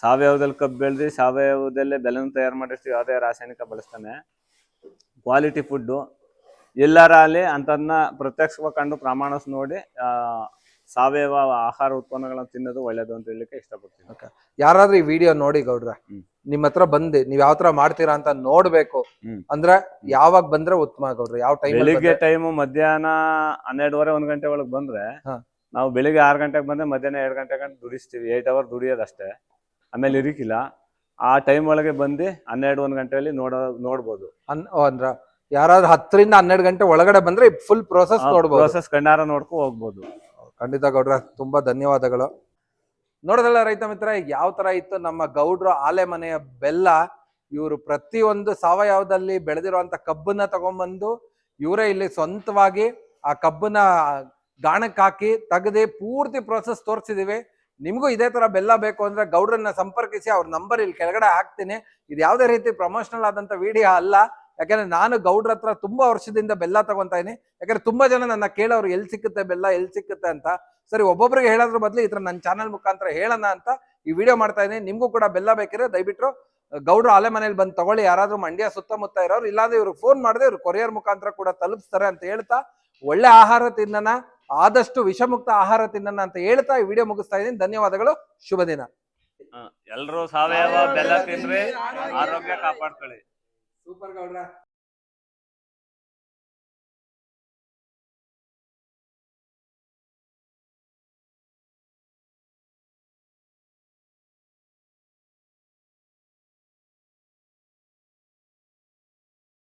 ಸಾವಯವದಲ್ಲಿ ಕಬ್ಬು ಬೆಳೆದು ಸಾವಯವದಲ್ಲೇ ಬೆಲೆನ ತಯಾರು ಮಾಡಿರ್ತೀವಿ ಯಾವುದೇ ರಾಸಾಯನಿಕ ಬಳಸ್ತಾನೆ. ಕ್ವಾಲಿಟಿ ಫುಡ್ಡು ಎಲ್ಲರ ಅಲ್ಲಿ ಅಂಥದನ್ನ ಪ್ರತ್ಯಕ್ಷವಾಗಿ ಕಂಡು ಪ್ರಮಾಣ ನೋಡಿ ಸಾವಯವ ಆಹಾರ ಉತ್ಪನ್ನಗಳನ್ನ ತಿನ್ನೋದು ಒಳ್ಳೇದು ಅಂತ ಹೇಳಲಿಕ್ಕೆ ಇಷ್ಟಪಡ್ತೀನಿ. ಯಾರಾದ್ರೂ ಈ ವಿಡಿಯೋ ನೋಡಿ ಗೌಡ್ರ ನಿಮ್ಮ ನಿಮ್ ಹತ್ರ ಬಂದು ನೀವ್ ಯಾವ ತರ ಮಾಡ್ತೀರಾ ಅಂತ ನೋಡ್ಬೇಕು. ಅಂದ್ರೆ ಯಾವಾಗ ಬಂದ್ರೆ ಉತ್ತಮ ಗೌಡ್ರ ಯಾವ ಟೈಮ್ ಬೆಳಿಗ್ಗೆ ಟೈಮ್ ಮಧ್ಯಾಹ್ನ ಹನ್ನೆರಡುವರೆ ಒಂದ್ ಗಂಟೆ ಒಳಗೆ ಬಂದ್ರೆ. ನಾವು ಬೆಳಿಗ್ಗೆ ಆರು ಗಂಟೆಗೆ ಬಂದ್ರೆ ಮಧ್ಯಾಹ್ನ ಎರಡು ಗಂಟೆ ಗಂಟೆ ದುಡಿಸ್ತೀವಿ. ಏಟ್ ಅವರ್ ದುಡಿಯೋದಷ್ಟೇ ಆಮೇಲೆ ಇರಿಕಿಲ್ಲ. ಆ ಟೈಮ್ ಒಳಗೆ ಬಂದು ಹನ್ನೆರಡು ಒಂದು ಗಂಟೆಯಲ್ಲಿ ನೋಡೋ ನೋಡ್ಬೋದು. ಅಂದ್ರ ಯಾರಾದ್ರೂ ಹತ್ತರಿಂದ ಹನ್ನೆರಡು ಗಂಟೆ ಒಳಗಡೆ ಬಂದ್ರೆ ಫುಲ್ ಪ್ರೋಸೆಸ್ ನೋಡ್ಬೋದು. ಪ್ರೋಸೆಸ್ ಕಣ್ಣಾರ ನೋಡ್ಕೊ ಹೋಗ್ಬೋದು. ಖಂಡಿತ ಗೌಡ್ರ ತುಂಬಾ ಧನ್ಯವಾದಗಳು. ನೋಡೋದಲ್ಲ ರೈತ ಮಿತ್ರ ಈಗ ಯಾವ ತರ ಇತ್ತು ನಮ್ಮ ಗೌಡ್ರ ಆಲೆ ಮನೆಯ ಬೆಲ್ಲ? ಇವರು ಪ್ರತಿಯೊಂದು ಸಾವಯವದಲ್ಲಿ ಬೆಳೆದಿರುವಂತ ಕಬ್ಬನ್ನ ತಗೊಂಡ್ಬಂದು ಇವರೇ ಇಲ್ಲಿ ಸ್ವಂತವಾಗಿ ಆ ಕಬ್ಬನ್ನ ಗಾಣಕ್ಕೆ ಹಾಕಿ ತೆಗೆದು ಪೂರ್ತಿ ಪ್ರೋಸೆಸ್ ತೋರಿಸಿದೀವಿ. ನಿಮಗೂ ಇದೇ ತರ ಬೆಲ್ಲ ಬೇಕು ಅಂದ್ರೆ ಗೌಡ್ರನ್ನ ಸಂಪರ್ಕಿಸಿ ಅವ್ರ ನಂಬರ್ ಇಲ್ಲಿ ಕೆಳಗಡೆ ಹಾಕ್ತೀನಿ. ಇದು ಯಾವುದೇ ರೀತಿ ಪ್ರಮೋಷನಲ್ ಆದಂತ ವಿಡಿಯೋ ಅಲ್ಲ. ಯಾಕಂದ್ರೆ ನಾನು ಗೌಡ್ರ ಹತ್ರ ತುಂಬಾ ವರ್ಷದಿಂದ ಬೆಲ್ಲ ತಗೊಂತಾ ಇದೀನಿ ಯಾಕಂದ್ರೆ ತುಂಬಾ ಜನ ನನ್ನ ಕೇಳೋರು, ಎಲ್ಲಿ ಸಿಕ್ಕುತ್ತೆ ಬೆಲ್ಲ? ಎಲ್ಲಿ ಸಿಕ್ಕುತ್ತೆ? ಅಂತ. ಸರಿ, ಒಬ್ಬೊಬ್ರಿಗೆ ಹೇಳೋದ್ರ ಬದಲು ಈ ಥರ ನನ್ನ ಚಾನಲ್ ಮುಖಾಂತರ ಹೇಳೋಣ ಅಂತ ಈ ವಿಡಿಯೋ ಮಾಡ್ತಾ ಇದೀನಿ ನಿಮ್ಗೂ ಕೂಡ ಬೆಲ್ಲ ಬೇಕಿದ್ರೆ ದಯವಿಟ್ಟು ಗೌಡ್ರ ಆಲೆ ಮನೇಲಿ ಬಂದು ತಗೊಳ್ಳಿ. ಯಾರಾದ್ರೂ ಮಂಡ್ಯ ಸುತ್ತಮುತ್ತ ಇರೋರು, ಇಲ್ಲಾಂದ್ರೆ ಇವ್ರಿಗೆ ಫೋನ್ ಮಾಡಿದ್ರೆ ಇವ್ರು ಕೊರಿಯರ್ ಮುಖಾಂತರ ಕೂಡ ತಲುಪಿಸ್ತಾರೆ ಅಂತ ಹೇಳ್ತಾ, ಒಳ್ಳೆ ಆಹಾರ ತಿನ್ನೋಣ. ಆದಷ್ಟು ವಿಷಮುಕ್ತ ಆಹಾರ ತಿನ್ನೋಣ ಅಂತ ಹೇಳ್ತಾ ಈ ವಿಡಿಯೋ ಮುಗಿಸ್ತಾ ಇದ್ದೀನಿ. ಧನ್ಯವಾದಗಳು. ಶುಭ ದಿನ. ಎಲ್ಲರೂ ಸಾವಯವ ಬೆಲ್ಲ ತಿನ್ರಿ ಆರೋಗ್ಯ ಕಾಪಾಡ್ಕೊಳ್ಳಿ. ಸೂಪರ್ ಗೌಡ್ರ.